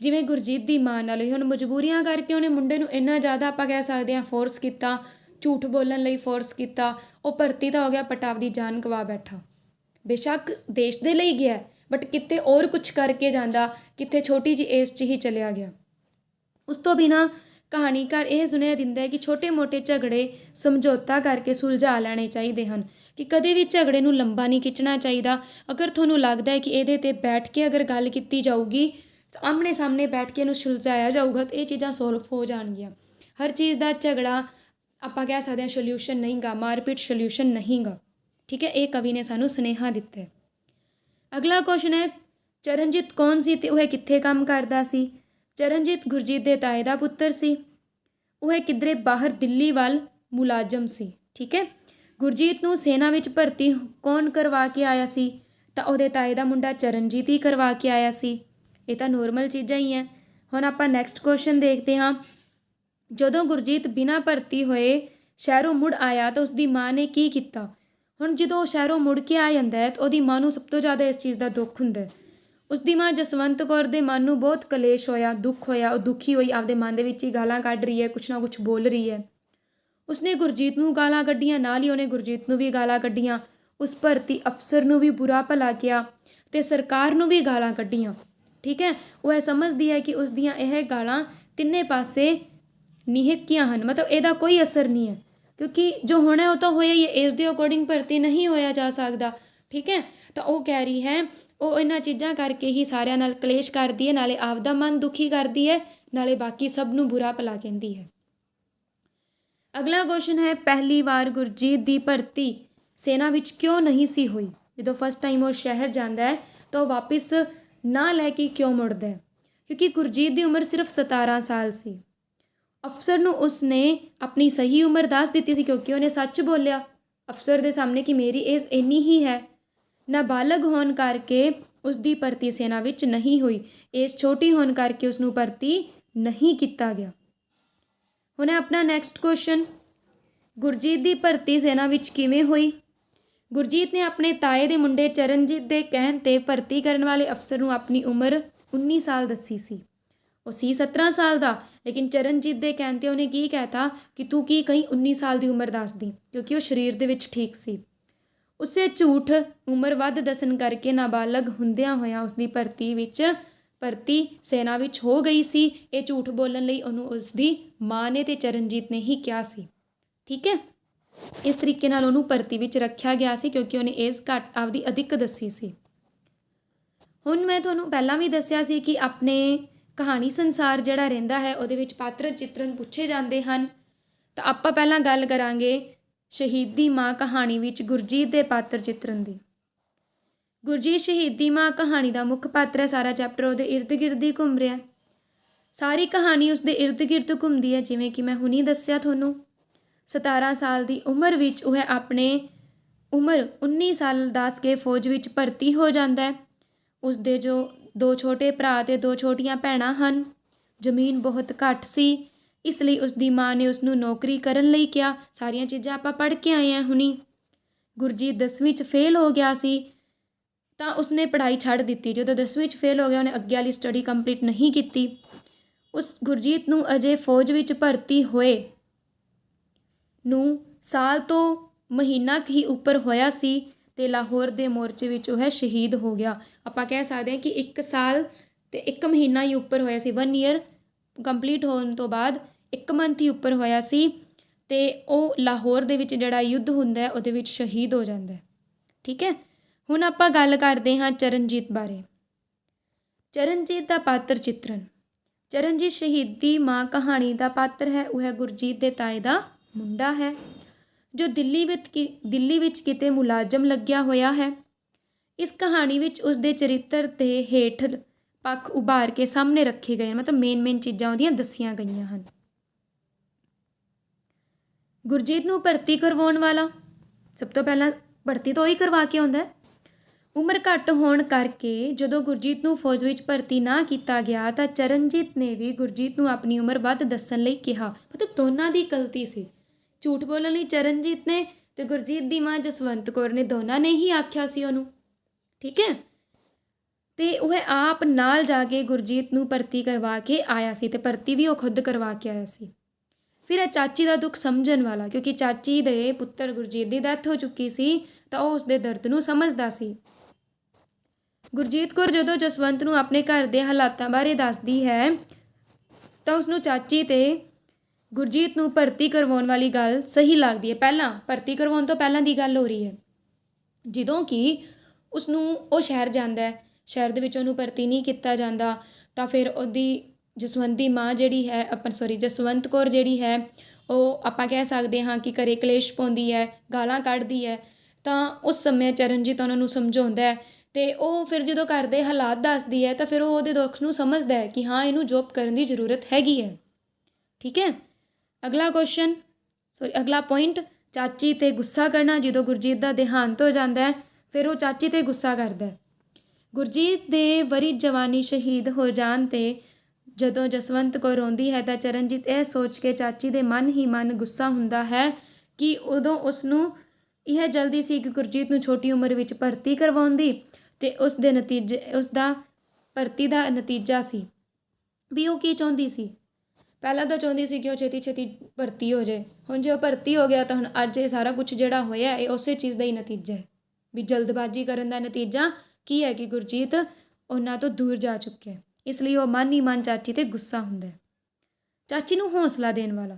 ਜਿਵੇਂ ਗੁਰਜੀਤ ਦੀ ਮਾਂ ਨਾਲ ਹੋਈ, ਹੁਣ ਮਜਬੂਰੀਆਂ ਕਰਕੇ ਉਹਨੇ ਮੁੰਡੇ ਨੂੰ ਇੰਨਾ ਜ਼ਿਆਦਾ ਆਪਾਂ ਕਹਿ ਸਕਦੇ ਹਾਂ ਫੋਰਸ ਕੀਤਾ, ਝੂਠ ਬੋਲਣ ਲਈ ਫੋਰਸ ਕੀਤਾ, ਉਹ ਭਰਤੀ ਤਾਂ ਹੋ ਗਿਆ ਪਟਾਵ ਦੀ ਜਾਨ ਗਵਾ ਬੈਠਾ। ਬੇਸ਼ੱਕ ਦੇਸ਼ ਦੇ ਲਈ ਗਿਆ ਬਟ ਕਿਤੇ ਹੋਰ ਕੁਝ ਕਰਕੇ ਜਾਂਦਾ, ਕਿਤੇ ਛੋਟੀ ਜੀ ਏਜ 'ਚ ਹੀ ਚਲਿਆ ਗਿਆ। ਉਸ ਤੋਂ ਬਿਨਾ ਕਹਾਣੀਕਾਰ ਇਹ ਸੁਨੇਹਾ ਦਿੰਦਾ ਹੈ ਕਿ ਛੋਟੇ-ਮੋਟੇ ਝਗੜੇ ਸਮਝੌਤਾ ਕਰਕੇ ਸੁਲਝਾ ਲੈਣੇ ਚਾਹੀਦੇ ਹਨ, ਕਿ ਕਦੇ ਵੀ ਝਗੜੇ ਨੂੰ ਲੰਬਾ ਨਹੀਂ ਖਿੱਚਣਾ ਚਾਹੀਦਾ। ਅਗਰ ਤੁਹਾਨੂੰ ਲੱਗਦਾ ਹੈ ਕਿ ਇਹਦੇ ਤੇ ਬੈਠ ਕੇ ਅਗਰ ਗੱਲ ਕੀਤੀ ਜਾਊਗੀ ਆਮਣੇ ਸਾਹਮਣੇ ਬੈਠ ਕੇ ਇਹਨੂੰ ਸੁਲਝਾਇਆ ਜਾਊਗਾ ਤਾਂ ਇਹ ਚੀਜ਼ਾਂ ਸੋਲਵ ਹੋ ਜਾਣਗੀਆਂ। ਹਰ ਚੀਜ਼ ਦਾ ਝਗੜਾ ਆਪਾਂ ਕਹਿ ਸਕਦੇ ਹਾਂ ਸੋਲਿਊਸ਼ਨ ਨਹੀਂਗਾ, ਮਾਰਪੀਟ ਸੋਲਿਊਸ਼ਨ ਨਹੀਂਗਾ। ਠੀਕ ਹੈ, ਇਹ ਕਵੀ ਨੇ ਸਾਨੂੰ ਸੁਨੇਹਾ ਦਿੱਤਾ ਹੈ। ਅਗਲਾ ਕੁਐਸਚਨ ਹੈ, ਚਰਨਜੀਤ ਕੌਣ ਸੀ ਤੇ ਉਹ ਕਿੱਥੇ ਕੰਮ ਕਰਦਾ ਸੀ? ਚਰਨਜੀਤ ਗੁਰਜੀਤ ਦੇ ਤਾਏ ਦਾ ਪੁੱਤਰ ਸੀ। ਉਹ ਕਿਧਰੇ ਬਾਹਰ ਦਿੱਲੀ ਵੱਲ ਮੁਲਾਜ਼ਮ ਸੀ, ਠੀਕ ਹੈ? ਗੁਰਜੀਤ ਨੂੰ ਸੈਨਾ ਵਿੱਚ ਭਰਤੀ ਕੌਣ ਕਰਵਾ ਕੇ ਆਇਆ ਸੀ? ਤਾਂ ਉਹਦੇ ਤਾਏ ਦਾ ਮੁੰਡਾ ਚਰਨਜੀਤ ਹੀ ਕਰਵਾ ਕੇ ਆਇਆ ਸੀ। ਇਹ ਤਾਂ ਨੋਰਮਲ ਚੀਜ਼ਾਂ ਹੀ ਹੈ। ਹੁਣ ਆਪਾਂ ਨੈਕਸਟ ਕੁਐਸਚਨ ਦੇਖਦੇ ਹਾਂ। ਜਦੋਂ ਗੁਰਜੀਤ ਬਿਨਾਂ ਭਰਤੀ ਹੋਏ ਸ਼ਹਿਰੋਂ ਮੁੜ ਆਇਆ ਤਾਂ ਉਸਦੀ ਮਾਂ ਨੇ ਕੀ ਕੀਤਾ? ਹੁਣ ਜਦੋਂ ਉਹ ਸ਼ਹਿਰੋਂ ਮੁੜ ਕੇ ਆ ਜਾਂਦਾ ਹੈ ਤਾਂ ਉਹਦੀ ਮਾਂ ਨੂੰ ਸਭ ਤੋਂ ਜ਼ਿਆਦਾ ਇਸ ਚੀਜ਼ ਦਾ ਦੁੱਖ ਹੁੰਦਾ ਹੈ। ਉਸਦੀ ਮਾਂ ਜਸਵੰਤ ਕੌਰ ਦੇ ਮਨ ਨੂੰ ਬਹੁਤ ਕਲੇਸ਼ ਹੋਇਆ, ਦੁੱਖ ਹੋਇਆ, ਉਹ ਦੁਖੀ ਹੋਈ ਆਪਦੇ ਮਨ ਦੇ ਵਿੱਚ ਹੀ ਗਾਲਾਂ ਕੱਢ ਰਹੀ ਹੈ, ਕੁਛ ਨਾ ਕੁਛ ਬੋਲ ਰਹੀ ਹੈ। ਉਸਨੇ ਗੁਰਜੀਤ ਨੂੰ ਗਾਲਾਂ ਕੱਢੀਆਂ, ਨਾਲ ਹੀ ਉਹਨੇ ਗੁਰਜੀਤ ਨੂੰ ਵੀ ਗਾਲਾਂ ਕੱਢੀਆਂ। ਉਸ ਭਰਤੀ ਅਫਸਰ ਨੂੰ ਵੀ ਬੁਰਾ ਭਲਾ ਕਿਹਾ ਤੇ ਸਰਕਾਰ ਨੂੰ ਵੀ ਗਾਲਾਂ ਕੱਢੀਆਂ। ਠੀਕ ਹੈ? ਉਹ ਇਹ ਸਮਝਦੀ ਹੈ ਕਿ ਉਸ ਦੀਆਂ ਇਹ ਗਾਲਾਂ ਤਿੰਨੇ ਪਾਸੇ ਨਿਹਿਤ ਹਨ, ਮਤਲਬ ਇਹਦਾ ਕੋਈ ਅਸਰ ਨਹੀਂ ਹੈ। ਕਿਉਂਕਿ ਜੋ ਹੋਣਾ ਹੈ, ਉਹ ਤਾਂ ਹੋਇਆ ਹੀ ਹੈ, ਇਸ ਦੇ ਅਕੋਰਡਿੰਗ ਭਰਤੀ ਨਹੀਂ ਹੋਇਆ ਜਾ ਸਕਦਾ। ਠੀਕ ਹੈ? ਤਾਂ ਉਹ ਕਹਿ ਰਹੀ ਹੈ ਉਹ ਇਹਨਾਂ ਚੀਜ਼ਾਂ ਕਰਕੇ ਹੀ ਸਾਰਿਆਂ ਨਾਲ ਕਲੇਸ਼ ਕਰਦੀ ਹੈ, ਨਾਲੇ ਆਪਦਾ ਮਨ ਦੁਖੀ ਕਰਦੀ ਹੈ, ਨਾਲੇ ਬਾਕੀ ਸਭ ਨੂੰ ਬੁਰਾ ਭਲਾ ਕਹਿੰਦੀ ਹੈ। ਅਗਲਾ ਕੁਐਸਚਨ ਹੈ, ਪਹਿਲੀ ਵਾਰ ਗੁਰਜੀਤ ਦੀ ਭਰਤੀ ਸੈਨਾ ਵਿੱਚ ਕਿਉਂ ਨਹੀਂ ਸੀ ਹੋਈ? ਜਦੋਂ ਫਸਟ ਟਾਈਮ ਉਹ ਸ਼ਹਿਰ ਜਾਂਦਾ ਹੈ, ਤਾਂ ਉਹ ਵਾਪਸ ਨਾ ਲੈ ਕੇ ਕਿਉਂ ਮੁੜਦਾ ਹੈ? ਕਿਉਂਕਿ ਗੁਰਜੀਤ ਦੀ ਉਮਰ ਸਿਰਫ 17 ਸਾਲ ਸੀ। ਅਫਸਰ ਨੂੰ ਉਸਨੇ ਆਪਣੀ ਸਹੀ ਉਮਰ ਦੱਸ ਦਿੱਤੀ ਸੀ ਕਿਉਂਕਿ ਉਹਨੇ ਸੱਚ ਬੋਲਿਆ। ਅਫਸਰ ਦੇ ਸਾਹਮਣੇ ਕਿ ਮੇਰੀ ਏਜ ਇੰਨੀ ਹੀ ਹੈ ਨਾਬਾਲਗ ਹੋਣ ਕਰਕੇ ਉਸ ਦੀ ਭਰਤੀ ਸੈਨਾ ਵਿੱਚ ਨਹੀਂ ਹੋਈ। ਇਸ ਛੋਟੀ ਹੋਣ ਕਰਕੇ ਉਸ ਨੂੰ ਭਰਤੀ ਨਹੀਂ ਕੀਤਾ ਗਿਆ। ਹੁਣ ਆਪਣਾ ਨੈਕਸਟ ਕੁਐਸਚਨ ਗੁਰਜੀਤ ਦੀ ਭਰਤੀ ਸੈਨਾ ਵਿੱਚ ਕਿਵੇਂ ਹੋਈ? ਗੁਰਜੀਤ ਨੇ ਆਪਣੇ ਤਾਏ ਦੇ ਮੁੰਡੇ ਚਰਨਜੀਤ ਦੇ ਕਹਿਣ ਤੇ ਭਰਤੀ ਕਰਨ ਵਾਲੇ ਅਫਸਰ ਨੂੰ ਆਪਣੀ ਉਮਰ 19 ਸਾਲ ਦੱਸੀ ਸੀ। ਉਹ ਸੀ 17 ਸਾਲ ਦਾ, ਲੇਕਿਨ ਚਰਨਜੀਤ ਦੇ ਕਹਿਣ ਤੇ ਉਹਨੇ ਕੀ ਕਹਿਤਾ ਕਿ ਤੂੰ ਕੀ ਕਹੀਂ 19 ਸਾਲ ਦੀ ਉਮਰ ਦੱਸਦੀ, ਕਿਉਂਕਿ ਉਹ ਸਰੀਰ ਦੇ ਵਿੱਚ ਠੀਕ ਸੀ। ਉਸੇ ਝੂਠ ਉਮਰ ਵੱਧ ਦੱਸਣ ਕਰਕੇ ਨਾਬਾਲਗ ਹੁੰਦਿਆਂ ਹੋਇਆਂ ਉਸਦੀ ਭਰਤੀ ਵਿੱਚ, ਭਰਤੀ ਸੈਨਾ ਵਿੱਚ ਹੋ ਗਈ ਸੀ। ਇਹ ਝੂਠ ਬੋਲਣ ਲਈ ਉਹਨੂੰ ਉਸਦੀ ਮਾਂ ਨੇ ਤੇ ਚਰਨਜੀਤ ਨੇ ਹੀ ਕਿਹਾ ਸੀ। ਠੀਕ ਹੈ? ਇਸ ਤਰੀਕੇ ਨਾਲ ਉਹਨੂੰ ਭਰਤੀ ਵਿੱਚ ਰੱਖਿਆ ਗਿਆ ਸੀ ਕਿਉਂਕਿ ਉਹਨੇ ਇਸ ਘੱਟ ਆਪਦੀ ਅਧਿਕ ਦੱਸੀ ਸੀ। ਹੁਣ ਮੈਂ ਤੁਹਾਨੂੰ ਪਹਿਲਾਂ ਵੀ ਦੱਸਿਆ ਸੀ ਕਿ ਆਪਣੇ ਕਹਾਣੀ ਸੰਸਾਰ ਜਿਹੜਾ ਰਹਿੰਦਾ ਹੈ, ਉਹਦੇ ਵਿੱਚ ਪਾਤਰ ਚਿੱਤਰਨ ਪੁੱਛੇ ਜਾਂਦੇ ਹਨ। ਤਾਂ ਆਪਾਂ ਪਹਿਲਾਂ ਗੱਲ ਕਰਾਂਗੇ ਸ਼ਹੀਦੀ ਮਾਂ ਕਹਾਣੀ ਵਿੱਚ ਗੁਰਜੀਤ ਦੇ ਪਾਤਰ ਚਿੱਤਰਨ ਦੀ। ਗੁਰਜੀਤ ਸ਼ਹੀਦੀ ਮਾਂ ਕਹਾਣੀ ਦਾ ਮੁੱਖ ਪਾਤਰ ਹੈ, ਸਾਰਾ ਚੈਪਟਰ ਉਹਦੇ ਇਰਦ ਗਿਰਦ ਹੀ ਘੁੰਮ ਰਿਹਾ। ਸਾਰੀ ਕਹਾਣੀ ਉਸਦੇ ਇਰਦ ਗਿਰਦ ਘੁੰਮਦੀ ਹੈ, ਜਿਵੇਂ ਕਿ ਮੈਂ ਹੁਣੀ ਦੱਸਿਆ ਤੁਹਾਨੂੰ। 17 ਸਾਲ ਦੀ ਉਮਰ ਵਿੱਚ ਉਹ ਆਪਣੇ, ਉਮਰ 19 ਸਾਲ ਦੱਸ ਕੇ ਫੌਜ ਵਿੱਚ ਭਰਤੀ ਹੋ ਜਾਂਦਾ ਹੈ। ਉਸ ਦੇ ਜੋ ਦੋ ਛੋਟੇ ਭਰਾ ਤੇ ਦੋ ਛੋਟੀਆਂ ਭੈਣਾਂ ਹਨ, ਜ਼ਮੀਨ ਬਹੁਤ ਘੱਟ ਸੀ। ਇਸ ਲਈ ਉਸ ਦੀ ਮਾਂ ਨੇ ਉਸ ਨੂੰ ਨੌਕਰੀ ਕਰਨ ਲਈ ਕਿਹਾ। ਸਾਰੀਆਂ ਚੀਜ਼ਾਂ ਆਪਾਂ ਪੜ੍ਹ ਕੇ ਆਏ ਹਾਂ ਹੁਣੀ। ਗੁਰਜੀਤ 10ਵੀਂ 'ਚ ਫੇਲ ਹੋ ਗਿਆ ਸੀ, ਤਾਂ ਉਸਨੇ ਪੜ੍ਹਾਈ ਛੱਡ ਦਿੱਤੀ। ਜਦੋਂ 10ਵੀਂ 'ਚ ਫੇਲ ਹੋ ਗਿਆ, ਉਹਨੇ ਅੱਗੇ ਵਾਲੀ ਸਟੱਡੀ ਕੰਪਲੀਟ ਨਹੀਂ ਕੀਤੀ। ਉਸ ਗੁਰਜੀਤ ਨੂੰ ਅਜੇ ਫੌਜ ਵਿੱਚ ਭਰਤੀ ਹੋਏ ਨੂੰ ਸਾਲ ਤੋਂ ਮਹੀਨਾ ਕੁ ਹੀ ਉੱਪਰ ਹੋਇਆ ਸੀ ਤੇ ਲਾਹੌਰ ਦੇ ਮੋਰਚੇ ਵਿੱਚ ਉਹ ਹੈ ਸ਼ਹੀਦ ਹੋ ਗਿਆ। ਆਪਾਂ ਕਹਿ ਸਕਦੇ ਹਾਂ ਕਿ 1 ਸਾਲ ਤੇ 1 ਮਹੀਨਾ ਹੀ ਉੱਪਰ ਹੋਇਆ ਸੀ। 1 ਈਅਰ ਕੰਪਲੀਟ ਹੋਣ ਤੋਂ ਬਾਅਦ ਇੱਕ ਮੰਥ ਹੀ ਉੱਪਰ ਹੋਇਆ ਸੀ ਅਤੇ ਉਹ ਲਾਹੌਰ ਦੇ ਵਿੱਚ ਜਿਹੜਾ ਯੁੱਧ ਹੁੰਦਾ ਉਹਦੇ ਵਿੱਚ ਸ਼ਹੀਦ ਹੋ ਜਾਂਦਾ ਠੀਕ ਹੈ? ਹੁਣ ਆਪਾਂ ਗੱਲ ਕਰਦੇ ਹਾਂ ਚਰਨਜੀਤ ਬਾਰੇ। ਚਰਨਜੀਤ ਦਾ ਪਾਤਰ ਚਿੱਤਰਨ। ਚਰਨਜੀਤ ਸ਼ਹੀਦੀ ਮਾਂ ਕਹਾਣੀ ਦਾ ਪਾਤਰ ਹੈ, ਉਹ ਹੈ ਗੁਰਜੀਤ ਦੇ ਤਾਏ ਦਾ ਮੁੰਡਾ ਹੈ, ਜੋ ਦਿੱਲੀ ਵਿੱਚ ਕੀ, ਦਿੱਲੀ ਵਿੱਚ ਕਿਤੇ ਮੁਲਾਜ਼ਮ ਲੱਗਿਆ ਹੋਇਆ ਹੈ। ਇਸ ਕਹਾਣੀ ਵਿੱਚ ਉਸ ਦੇ ਚਰਿੱਤਰ ਤੇ ਹੇਠ ਪੱਖ ਉਭਾਰ ਕੇ ਸਾਹਮਣੇ ਰੱਖੇ ਗਏ ਮਤਲਬ ਮੇਨ ਮੇਨ ਚੀਜ਼ਾਂ ਉਹਦੀਆਂ ਦੱਸੀਆਂ ਗਈਆਂ ਹਨ। ਗੁਰਜੀਤ ਨੂੰ ਭਰਤੀ ਕਰਵਾਉਣ ਵਾਲਾ। ਸਭ ਤੋਂ ਪਹਿਲਾਂ ਭਰਤੀ ਤਾਂ ਉਹੀ ਕਰਵਾ ਕੇ ਆਉਂਦਾ ਉਮਰ ਘੱਟ ਹੋਣ ਕਰਕੇ ਜਦੋਂ ਗੁਰਜੀਤ ਨੂੰ ਫੌਜ ਵਿੱਚ ਭਰਤੀ ਨਾ ਕੀਤਾ ਗਿਆ ਤਾਂ ਚਰਨਜੀਤ ਨੇ ਵੀ ਗੁਰਜੀਤ ਨੂੰ ਆਪਣੀ ਉਮਰ ਵੱਧ ਦੱਸਣ ਲਈ ਕਿਹਾ। ਮਤਲਬ ਦੋਨਾਂ ਦੀ ਗਲਤੀ ਸੀ। ਝੂਠ ਬੋਲਣ ਲਈ ਚਰਨਜੀਤ ਨੇ ਤੇ ਗੁਰਜੀਤ ਦੀ ਮਾਂ ਜਸਵੰਤ ਕੌਰ ਨੇ ਦੋਨਾਂ ਨੇ ਹੀ ਆਖਿਆ ਸੀ ਉਹਨੂੰ। ਠੀਕ ਹੈ? ਤੇ ਉਹ ਆਪ ਨਾਲ ਜਾ ਕੇ ਗੁਰਜੀਤ ਨੂੰ ਭਰਤੀ ਕਰਵਾ ਕੇ ਆਇਆ ਸੀ ਤੇ ਭਰਤੀ ਵੀ ਉਹ ਖੁਦ ਕਰਵਾ ਕੇ ਆਇਆ ਸੀ। ਫਿਰ ਇਹ ਚਾਚੀ ਦਾ ਦੁੱਖ ਸਮਝਣ ਵਾਲਾ, ਕਿਉਂਕਿ ਚਾਚੀ ਦੇ ਪੁੱਤਰ ਗੁਰਜੀਤ ਦੀ ਡੈਥ ਹੋ ਚੁੱਕੀ ਸੀ, ਤਾਂ ਉਹ ਉਸਦੇ ਦਰਦ ਨੂੰ ਸਮਝਦਾ ਸੀ। ਗੁਰਜੀਤ ਕੌਰ ਜਦੋਂ ਜਸਵੰਤ ਨੂੰ ਆਪਣੇ ਘਰ ਦੇ ਹਾਲਾਤਾਂ ਬਾਰੇ ਦੱਸਦੀ ਹੈ, ਤਾਂ ਉਸ ਨੂੰ ਚਾਚੀ ਤੇ ਗੁਰਜੀਤ ਨੂੰ ਭਰਤੀ ਕਰਵਾਉਣ ਵਾਲੀ ਗੱਲ ਸਹੀ ਲੱਗਦੀ ਹੈ। ਪਹਿਲਾਂ, ਭਰਤੀ ਕਰਵਾਉਣ ਤੋਂ ਪਹਿਲਾਂ ਦੀ ਗੱਲ ਹੋ ਰਹੀ ਹੈ। ਜਦੋਂ ਕਿ ਉਸ ਨੂੰ ਉਹ ਸ਼ਹਿਰ ਜਾਂਦਾ ਹੈ, ਸ਼ਹਿਰ ਦੇ ਵਿੱਚ ਉਹਨੂੰ ਭਰਤੀ ਨਹੀਂ ਕੀਤਾ ਜਾਂਦਾ, ਤਾਂ ਫਿਰ ਉਹਦੀ ਜਸਵੰਤ ਦੀ ਮਾਂ ਜਿਹੜੀ ਹੈ ਆਪਾਂ ਸੋਰੀ ਜਸਵੰਤ ਕੌਰ ਜਿਹੜੀ ਹੈ, ਉਹ ਆਪਾਂ ਕਹਿ ਸਕਦੇ ਹਾਂ ਕਿ ਘਰੇ ਕਲੇਸ਼ ਪਾਉਂਦੀ ਹੈ, ਗਾਲਾਂ ਕੱਢਦੀ ਹੈ, ਤਾਂ ਉਸ ਸਮੇਂ ਚਰਨਜੀਤ ਉਹਨਾਂ ਨੂੰ ਸਮਝਾਉਂਦਾ ਹੈ ਤੇ ਉਹ ਫਿਰ ਜਦੋਂ ਘਰ ਦੇ ਹਾਲਾਤ ਦੱਸਦੀ ਹੈ, ਤਾਂ ਫਿਰ ਉਹ ਉਹਦੇ ਦੁੱਖ ਨੂੰ ਸਮਝਦਾ ਹੈ ਕਿ ਹਾਂ, ਇਹਨੂੰ ਜੋਬ ਕਰਨ ਦੀ ਜ਼ਰੂਰਤ ਹੈਗੀ ਹੈ। ਠੀਕ ਹੈ? ਅਗਲਾ ਕੁਐਸਚਨ ਸੋਰੀ ਅਗਲਾ ਪੁਆਇੰਟ ਚਾਚੀ ਤੇ ਗੁੱਸਾ ਕਰਨਾ ਜਦੋਂ ਗੁਰਜੀਤ ਦਾ ਦੇਹਾਂਤ ਹੋ ਜਾਂਦਾ ਹੈ, ਫਿਰ ਉਹ ਚਾਚੀ ਤੇ ਗੁੱਸਾ ਕਰਦਾ ਹੈ। ਗੁਰਜੀਤ ਦੇ ਵਰੀ ਜਵਾਨੀ ਸ਼ਹੀਦ ਹੋ ਜਾਣ ਤੇ ਜਦੋਂ ਜਸਵੰਤ ਕੌਰ ਰੋਂਦੀ ਹੈ ਤਾਂ ਚਰਨਜੀਤ ਇਹ ਸੋਚ ਕੇ ਚਾਚੀ ਦੇ ਮਨ ਹੀ ਮਨ ਗੁੱਸਾ ਹੁੰਦਾ ਹੈ ਕਿ ਉਦੋਂ ਉਸ ਨੂੰ ਇਹ ਜਲਦੀ ਸੀ ਕਿ ਗੁਰਜੀਤ ਨੂੰ ਛੋਟੀ ਉਮਰ ਵਿੱਚ ਭਰਤੀ ਕਰਵਾਉਣ ਦੀ ਤੇ ਉਸ ਦੇ ਨਤੀਜੇ, ਉਸ ਦਾ ਭਰਤੀ ਦਾ ਨਤੀਜਾ ਸੀ। ਵੀ ਉਹ ਕੀ ਚਾਹੁੰਦੀ ਸੀ? ਪਹਿਲਾਂ ਤਾਂ ਚਾਹੁੰਦੀ ਸੀ ਕਿ ਉਹ ਛੇਤੀ ਛੇਤੀ ਭਰਤੀ ਹੋ ਜਾਏ। ਹੁਣ ਜੇ ਉਹ ਭਰਤੀ ਹੋ ਗਿਆ ਤਾਂ ਹੁਣ ਅੱਜ ਇਹ ਸਾਰਾ ਕੁਝ ਜਿਹੜਾ ਹੋਇਆ ਇਹ ਉਸੇ ਚੀਜ਼ ਦਾ ਹੀ ਨਤੀਜਾ ਹੈ। ਵੀ ਜਲਦਬਾਜ਼ੀ ਕਰਨ ਦਾ ਨਤੀਜਾ ਕੀ ਹੈ ਕਿ ਗੁਰਜੀਤ ਉਹਨਾਂ ਤੋਂ ਦੂਰ ਜਾ ਚੁੱਕਿਆ ਇਸ ਲਈ ਉਹ ਮਨ ਹੀ ਮਨ ਚਾਚੀ ਤੇ ਗੁੱਸਾ ਹੁੰਦਾ ਚਾਚੀ ਨੂੰ ਹੌਸਲਾ ਦੇਣ ਵਾਲਾ।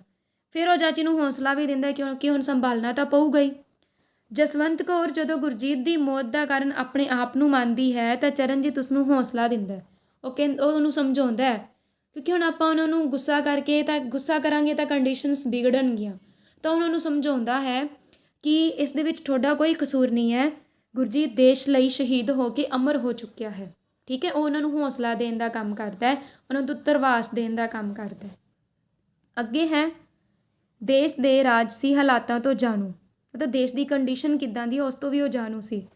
ਫਿਰ ਉਹ ਚਾਚੀ ਨੂੰ ਹੌਸਲਾ ਵੀ ਦਿੰਦਾ ਕਿਉਂਕਿ ਹੁਣ ਸੰਭਾਲਣਾ ਤਾਂ ਪਊਗਾ ਹੀ। ਜਸਵੰਤ ਕੌਰ ਜਦੋਂ ਗੁਰਜੀਤ ਦੀ ਮੌਤ ਦਾ ਕਾਰਨ ਆਪਣੇ ਆਪ ਨੂੰ ਮੰਨਦੀ ਹੈ ਤਾਂ ਚਰਨਜੀਤ ਉਸ ਨੂੰ ਹੌਸਲਾ ਦਿੰਦਾ ਉਹ ਕਹਿੰ ਉਹ ਉਹਨੂੰ ਸਮਝਾਉਂਦਾ ਹੈ, ਕਿਉਂਕਿ ਹੁਣ ਆਪਾਂ ਉਹਨਾਂ ਨੂੰ ਗੁੱਸਾ ਕਰਕੇ ਤਾਂ ਗੁੱਸਾ ਕਰਾਂਗੇ ਤਾਂ ਕੰਡੀਸ਼ਨਸ ਵਿਗੜਨਗੀਆਂ। ਤਾਂ ਉਹਨਾਂ ਨੂੰ ਸਮਝਾਉਂਦਾ ਹੈ ਕਿ ਇਸ ਦੇ ਵਿੱਚ ਤੁਹਾਡਾ ਕੋਈ ਕਸੂਰ ਨਹੀਂ ਹੈ। ਗੁਰਜੀਤ ਦੇਸ਼ ਲਈ ਸ਼ਹੀਦ ਹੋ ਕੇ ਅਮਰ ਹੋ ਚੁੱਕਿਆ ਹੈ। ਠੀਕ ਹੈ, ਉਹ ਉਹਨਾਂ ਨੂੰ ਹੌਸਲਾ ਦੇਣ ਦਾ ਕੰਮ ਕਰਦਾ ਹੈ, ਉਹਨਾਂ ਨੂੰ ਤਰਵਾਸ ਦੇਣ ਦਾ ਕੰਮ ਕਰਦਾ ਹੈ। ਅੱਗੇ ਹੈ, ਦੇਸ਼ ਦੇ ਰਾਜਸੀ ਹਾਲਾਤਾਂ ਤੋਂ ਜਾਣੂ। ਮਤਲਬ ਦੇਸ਼ ਦੀ ਕੰਡੀਸ਼ਨ ਕਿੱਦਾਂ ਦੀ, ਉਸ ਤੋਂ ਵੀ ਉਹ ਜਾਣੂ ਸੀ।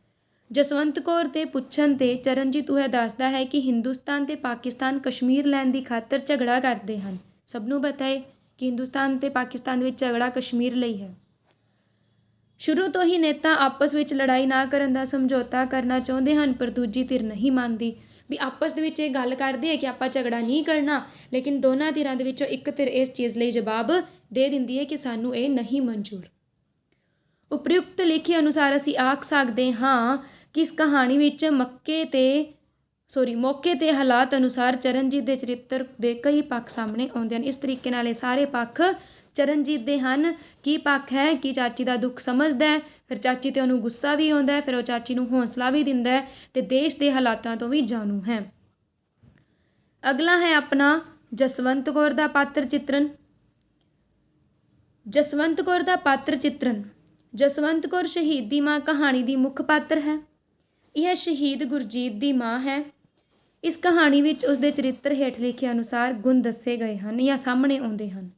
ਜਸਵੰਤ ਕੌਰ ਦੇ ਪੁੱਛਣ ਤੇ ਚਰਨਜੀਤ ਉਹ ਦੱਸਦਾ ਹੈ ਕਿ ਹਿੰਦੁਸਤਾਨ ਤੇ ਪਾਕਿਸਤਾਨ ਕਸ਼ਮੀਰ ਲੈਣ ਦੀ ਖਾਤਰ ਝਗੜਾ ਕਰਦੇ ਹਨ। ਸਭ ਨੂੰ ਪਤਾ ਹੈ ਕਿ ਹਿੰਦੁਸਤਾਨ ਤੇ ਪਾਕਿਸਤਾਨ ਵਿੱਚ ਝਗੜਾ ਕਸ਼ਮੀਰ ਲਈ ਹੈ। ਸ਼ੁਰੂ ਤੋਂ ਹੀ ਨੇਤਾ ਆਪਸ ਵਿੱਚ ਲੜਾਈ ਨਾ ਕਰਨ ਦਾ ਸਮਝੌਤਾ ਕਰਨਾ ਚਾਹੁੰਦੇ ਹਨ, ਪਰ ਦੂਜੀ ਧਿਰ ਨਹੀਂ ਮੰਨਦੀ। ਵੀ ਆਪਸ ਦੇ ਵਿੱਚ ਇਹ ਗੱਲ ਕਰਦੇ ਆ ਕਿ ਆਪਾਂ ਝਗੜਾ ਨਹੀਂ ਕਰਨਾ, ਲੇਕਿਨ ਦੋਨਾਂ ਧਿਰਾਂ ਦੇ ਵਿੱਚੋਂ ਇੱਕ ਧਿਰ ਇਸ ਚੀਜ਼ ਲਈ ਜਵਾਬ ਦੇ ਦਿੰਦੀ ਹੈ ਕਿ ਸਾਨੂੰ ਇਹ ਨਹੀਂ ਮਨਜ਼ੂਰ। ਉਪਰਯੁਕਤ ਲਿਖੇ ਅਨੁਸਾਰ ਅਸੀਂ ਆਖ ਸਕਦੇ ਹਾਂ ਕਿ ਇਸ ਕਹਾਣੀ ਵਿੱਚ ਮੱਕੇ ਤੇ ਸੋਰੀ ਮੌਕੇ ਤੇ ਹਾਲਾਤ ਅਨੁਸਾਰ ਚਰਨਜੀਤ ਦੇ ਚਰਿੱਤਰ ਦੇ ਕਈ ਪੱਖ ਸਾਹਮਣੇ ਆਉਂਦੇ ਹਨ। ਇਸ ਤਰੀਕੇ ਨਾਲ ਇਹ ਸਾਰੇ ਪੱਖ ਚਰਨਜੀਤ ਦੇ ਹਨ। ਕੀ ਪੱਖ ਹੈ? ਕਿ ਚਾਚੀ ਦਾ ਦੁੱਖ ਸਮਝਦਾ ਹੈ? ਫਿਰ ਚਾਚੀ ਤੇ ਉਹਨੂੰ ਗੁੱਸਾ ਵੀ ਆਉਂਦਾ ਫਿਰ ਉਹ ਚਾਚੀ ਨੂੰ ਹੌਸਲਾ ਵੀ ਦਿੰਦਾ ਹੈ ਤੇ ਦੇਸ਼ ਦੇ ਹਾਲਾਤਾਂ ਤੋਂ ਵੀ ਜਾਣੂ ਹੈ। ਅਗਲਾ ਹੈ ਆਪਣਾ ਜਸਵੰਤ ਕੌਰ ਦਾ ਪਾਤਰ ਚਿੱਤਰਨ। ਜਸਵੰਤ ਕੌਰ ਦਾ ਪਾਤਰ ਚਿੱਤਰਨ। ਜਸਵੰਤ ਕੌਰ ਸ਼ਹੀਦ ਦੀ ਮਾਂ ਕਹਾਣੀ ਦੀ ਮੁੱਖ ਪਾਤਰ ਹੈ। ਇਹ ਸ਼ਹੀਦ ਗੁਰਜੀਤ ਦੀ ਮਾਂ ਹੈ। ਇਸ ਕਹਾਣੀ ਵਿੱਚ ਉਸ ਦੇ ਚਰਿੱਤਰ ਹੇਠ ਲਿਖੇ ਅਨੁਸਾਰ ਗੁਣ ਦੱਸੇ ਗਏ ਹਨ ਜਾਂ ਸਾਹਮਣੇ ਆਉਂਦੇ ਹਨ।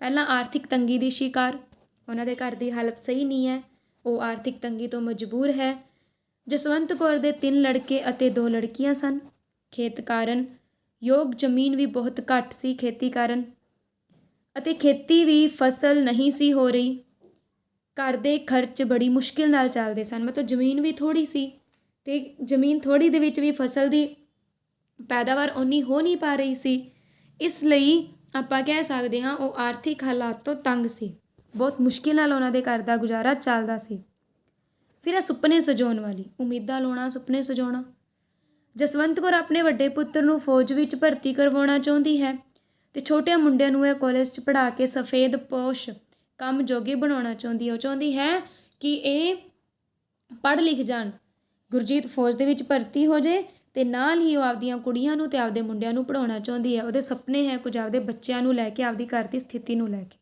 ਪਹਿਲਾਂ ਆਰਥਿਕ ਤੰਗੀ ਦੀ ਸ਼ਿਕਾਰ। ਉਹਨਾਂ ਦੇ ਘਰ ਦੀ ਹਾਲਤ ਸਹੀ ਨਹੀਂ ਹੈ। ਉਹ ਆਰਥਿਕ ਤੰਗੀ ਤੋਂ ਮਜਬੂਰ ਹੈ। ਜਸਵੰਤ ਕੌਰ ਦੇ ਤਿੰਨ ਲੜਕੇ ਅਤੇ ਦੋ ਲੜਕੀਆਂ ਸਨ। ਖੇਤ ਕਾਰਨ ਯੋਗ ਜ਼ਮੀਨ ਵੀ ਬਹੁਤ ਘੱਟ ਸੀ ਖੇਤੀ ਕਾਰਨ। ਅਤੇ ਖੇਤੀ ਵੀ ਫਸਲ ਨਹੀਂ ਸੀ ਹੋ ਰਹੀ। ਘਰ ਦੇ ਖਰਚ ਬੜੀ ਮੁਸ਼ਕਿਲ ਨਾਲ ਚੱਲਦੇ ਸਨ। ਮਤਲਬ ਜ਼ਮੀਨ ਵੀ ਥੋੜੀ ਸੀ ਤੇ ਜ਼ਮੀਨ ਥੋੜੀ ਦੇ ਵਿੱਚ ਵੀ ਫਸਲ ਦੀ ਪੈਦਾਵਾਰ ਓਨੀ ਹੋ ਨਹੀਂ ਪਾ ਰਹੀ ਸੀ। ਇਸ ਲਈ ਆਪਾਂ ਕਹਿ ਸਕਦੇ ਹਾਂ ਉਹ ਆਰਥਿਕ ਹਾਲਾਤ ਤੋਂ ਤੰਗ ਸੀ। ਬਹੁਤ ਮੁਸ਼ਕਿਲ ਨਾਲ ਉਹਨਾਂ ਦੇ ਘਰ ਦਾ ਗੁਜ਼ਾਰਾ ਚੱਲਦਾ ਸੀ। ਫਿਰ ਇਹ ਸੁਪਨੇ ਸਜਾਉਣ ਵਾਲੀ, ਉਮੀਦਾਂ ਲਾਉਣਾ, ਸੁਪਨੇ ਸਜਾਉਣਾ। ਜਸਵੰਤ ਕੌਰ ਆਪਣੇ ਵੱਡੇ ਪੁੱਤਰ ਨੂੰ ਫੌਜ ਵਿੱਚ ਭਰਤੀ ਕਰਵਾਉਣਾ ਚਾਹੁੰਦੀ ਹੈ ਤੇ ਛੋਟੇ ਮੁੰਡਿਆਂ ਨੂੰ ਇਹ ਕਾਲਜ 'ਚ ਪੜ੍ਹਾ ਕੇ ਸਫੇਦ ਪੋਸ਼, ਕੰਮ ਜੋਗੇ ਬਣਾਉਣਾ ਚਾਹੁੰਦੀ ਹੈ ਉਹ ਚਾਹੁੰਦੀ ਹੈ ਕਿ ਇਹ ਪੜ੍ਹ ਲਿਖ ਜਾਣ। ਗੁਰਜੀਤ ਫੌਜ ਦੇ ਵਿੱਚ ਭਰਤੀ ਹੋ ਜੇ ਅਤੇ ਨਾਲ ਹੀ ਉਹ ਆਪਦੀਆਂ ਕੁੜੀਆਂ ਨੂੰ ਅਤੇ ਆਪਦੇ ਮੁੰਡਿਆਂ ਨੂੰ ਪੜ੍ਹਾਉਣਾ ਚਾਹੁੰਦੀ ਹੈ। ਉਹਦੇ ਸੁਪਨੇ ਹੈ ਕੁਝ ਆਪਦੇ ਬੱਚਿਆਂ ਨੂੰ ਲੈ ਕੇ, ਆਪਦੀ ਘਰ ਦੀ ਸਥਿਤੀ ਨੂੰ ਲੈ ਕੇ।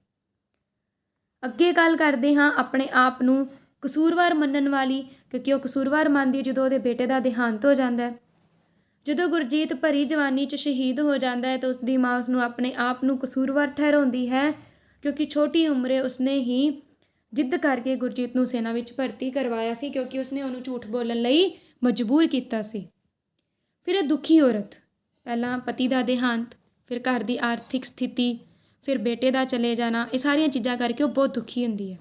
ਅੱਗੇ ਗੱਲ ਕਰਦੇ ਹਾਂ ਆਪਣੇ ਆਪ ਨੂੰ ਕਸੂਰਵਾਰ ਮੰਨਣ ਵਾਲੀ, ਕਿਉਂਕਿ ਉਹ ਕਸੂਰਵਾਰ ਮੰਨਦੀ ਹੈ ਜਦੋਂ ਉਹਦੇ ਬੇਟੇ ਦਾ ਦੇਹਾਂਤ ਹੋ ਜਾਂਦਾ ਹੈ। ਜਦੋਂ ਗੁਰਜੀਤ ਭਰੀ ਜਵਾਨੀ 'ਚ ਸ਼ਹੀਦ ਹੋ ਜਾਂਦਾ ਹੈ ਤਾਂ ਉਸ ਦੀ ਮਾਂ ਉਸ ਨੂੰ ਆਪਣੇ ਆਪ ਨੂੰ ਕਸੂਰਵਾਰ ਠਹਿਰਾਉਂਦੀ ਹੈ, ਕਿਉਂਕਿ ਛੋਟੀ ਉਮਰੇ ਉਸਨੇ ਹੀ ਜਿੱਦ ਕਰਕੇ ਗੁਰਜੀਤ ਨੂੰ ਸੈਨਾ ਵਿੱਚ ਭਰਤੀ ਕਰਵਾਇਆ ਸੀ, ਕਿਉਂਕਿ ਉਸਨੇ ਉਹਨੂੰ ਝੂਠ ਬੋਲਣ ਲਈ ਮਜਬੂਰ ਕੀਤਾ ਸੀ। ਫਿਰ ਇਹ ਦੁਖੀ ਔਰਤ, ਪਹਿਲਾਂ ਪਤੀ ਦਾ ਦੇਹਾਂਤ, ਫਿਰ ਘਰ ਦੀ ਆਰਥਿਕ ਸਥਿਤੀ, ਫਿਰ ਬੇਟੇ ਦਾ ਚਲੇ ਜਾਣਾ, ਇਹ ਸਾਰੀਆਂ ਚੀਜ਼ਾਂ ਕਰਕੇ ਉਹ ਬਹੁਤ ਦੁਖੀ ਹੁੰਦੀ ਹੈ।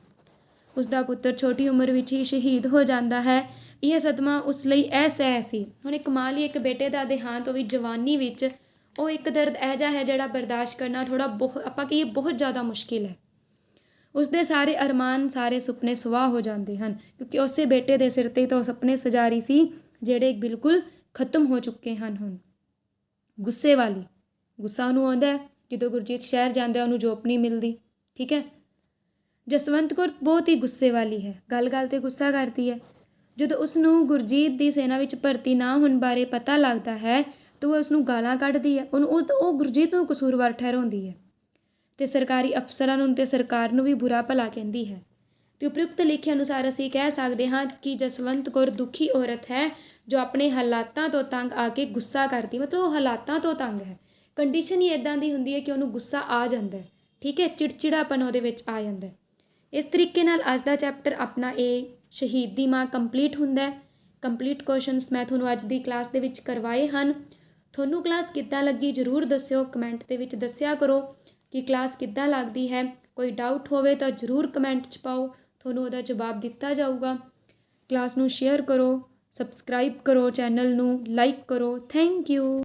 ਉਸ ਦਾ ਪੁੱਤਰ ਛੋਟੀ ਉਮਰ ਵਿੱਚ ਹੀ ਸ਼ਹੀਦ ਹੋ ਜਾਂਦਾ ਹੈ। ਇਹ ਸਦਮਾ ਉਸ ਲਈ ਅਸਹਿ ਸੀ। ਹੁਣ ਇੱਕ ਮਾਂ ਲਈ ਇੱਕ ਬੇਟੇ ਦਾ ਦੇਹਾਂਤ, ਉਹ ਵੀ ਜਵਾਨੀ ਵਿੱਚ, ਉਹ ਇੱਕ ਦਰਦ ਇਹੋ ਜਿਹਾ ਹੈ ਜਿਹੜਾ ਬਰਦਾਸ਼ਤ ਕਰਨਾ ਥੋੜ੍ਹਾ ਬਹੁਤ ਆਪਾਂ ਕਹੀਏ ਬਹੁਤ ਜ਼ਿਆਦਾ ਮੁਸ਼ਕਿਲ ਹੈ। ਉਸਦੇ ਸਾਰੇ ਅਰਮਾਨ, ਸਾਰੇ ਸੁਪਨੇ ਸੁਆਹ ਹੋ ਜਾਂਦੇ ਹਨ, ਕਿਉਂਕਿ ਉਸੇ ਬੇਟੇ ਦੇ ਸਿਰ ਤੇ ਤਾਂ ਉਹ ਸੁਪਨੇ ਸਜਾ ਰਹੀ ਸੀ, ਜਿਹੜੇ ਬਿਲਕੁਲ ਖਤਮ ਹੋ ਚੁੱਕੇ ਹਨ ਹੁਣ। ਗੁੱਸੇ ਵਾਲੀ, ਗੁੱਸਾ ਉਹਨੂੰ ਆਉਂਦਾ ਜਦੋਂ ਗੁਰਜੀਤ ਸ਼ਹਿਰ ਜਾਂਦਾ ਉਹਨੂੰ ਜੋਬ ਨਹੀਂ ਮਿਲਦੀ, ਠੀਕ ਹੈ? ਜਸਵੰਤ ਕੌਰ ਬਹੁਤ ਹੀ ਗੁੱਸੇ ਵਾਲੀ ਹੈ ਗੱਲ ਗੱਲ ਤੇ ਗੁੱਸਾ ਕਰਦੀ ਹੈ। ਜਦੋਂ ਉਸ ਨੂੰ ਗੁਰਜੀਤ ਦੀ ਸੈਨਾ ਵਿੱਚ ਭਰਤੀ ਨਾ ਹੋਣ ਬਾਰੇ ਪਤਾ ਲੱਗਦਾ ਹੈ, ਤਾਂ ਉਹ ਉਸ ਨੂੰ ਗਾਲਾਂ ਕੱਢਦੀ ਹੈ। ਉਹਨੂੰ ਉਹ ਉਹ ਗੁਰਜੀਤ ਨੂੰ ਕਸੂਰਵਾਰ ਠਹਿਰਾਉਂਦੀ ਹੈ ਤੇ ਸਰਕਾਰੀ ਅਫਸਰਾਂ ਨੂੰ ਤੇ ਸਰਕਾਰ ਨੂੰ ਵੀ ਬੁਰਾ ਭਲਾ ਕਹਿੰਦੀ ਹੈ। ਤੇ ਉਪਰੁਕਤ ਲਿਖੇ ਅਨੁਸਾਰ ਅਸੀਂ ਕਹਿ ਸਕਦੇ ਹਾਂ ਕਿ ਜਸਵੰਤ ਕੌਰ ਦੁਖੀ ਔਰਤ ਹੈ ਜੋ ਆਪਣੇ ਹਾਲਾਤਾਂ ਤੋਂ ਤੰਗ ਆ ਕੇ ਗੁੱਸਾ ਕਰਦੀ, ਮਤਲਬ ਉਹ ਹਾਲਾਤਾਂ ਤੋਂ ਤੰਗ ਹੈ। ਕੰਡੀਸ਼ਨ ਹੀ ਇਦਾਂ ਦੀ ਹੁੰਦੀ ਹੈ ਕਿ ਉਹਨੂੰ ਗੁੱਸਾ ਆ ਜਾਂਦਾ ਠੀਕ ਹੈ? ਚਿੜਚਿੜਾਪਨ ਉਹਦੇ ਵਿੱਚ ਆ ਜਾਂਦਾ ਇਸ ਤਰੀਕੇ ਨਾਲ ਅੱਜ ਦਾ ਚੈਪਟਰ ਆਪਣਾ ਇਹ ਸ਼ਹੀਦ ਦੀ ਮਾਂ ਕੰਪਲੀਟ ਹੁੰਦਾ ਹੈ। ਕੰਪਲੀਟ ਕੁਐਸਚਨਸ ਮੈਂ ਤੁਹਾਨੂੰ ਅੱਜ ਦੀ ਕਲਾਸ ਦੇ ਵਿੱਚ ਕਰਵਾਏ ਹਨ। ਤੁਹਾਨੂੰ ਕਲਾਸ ਕਿੱਦਾਂ ਲੱਗੀ ਜਰੂਰ ਦੱਸਿਓ ਕਮੈਂਟ ਦੇ ਵਿੱਚ ਦੱਸਿਆ ਕਰੋ ਕਿ ਕਲਾਸ ਕਿੱਦਾਂ ਲੱਗਦੀ ਹੈ। ਕੋਈ ਡਾਊਟ ਹੋਵੇ ਤਾਂ ਜਰੂਰ ਕਮੈਂਟ 'ਚ ਪਾਓ, ਤੁਹਾਨੂੰ ਉਹਦਾ ਜਵਾਬ ਦਿੱਤਾ ਜਾਊਗਾ। ਕਲਾਸ ਨੂੰ ਸ਼ੇਅਰ ਕਰੋ। ਸਬਸਕ੍ਰਾਈਬ ਕਰੋ ਚੈਨਲ ਨੂੰ ਲਾਈਕ ਕਰੋ ਥੈਂਕ ਯੂ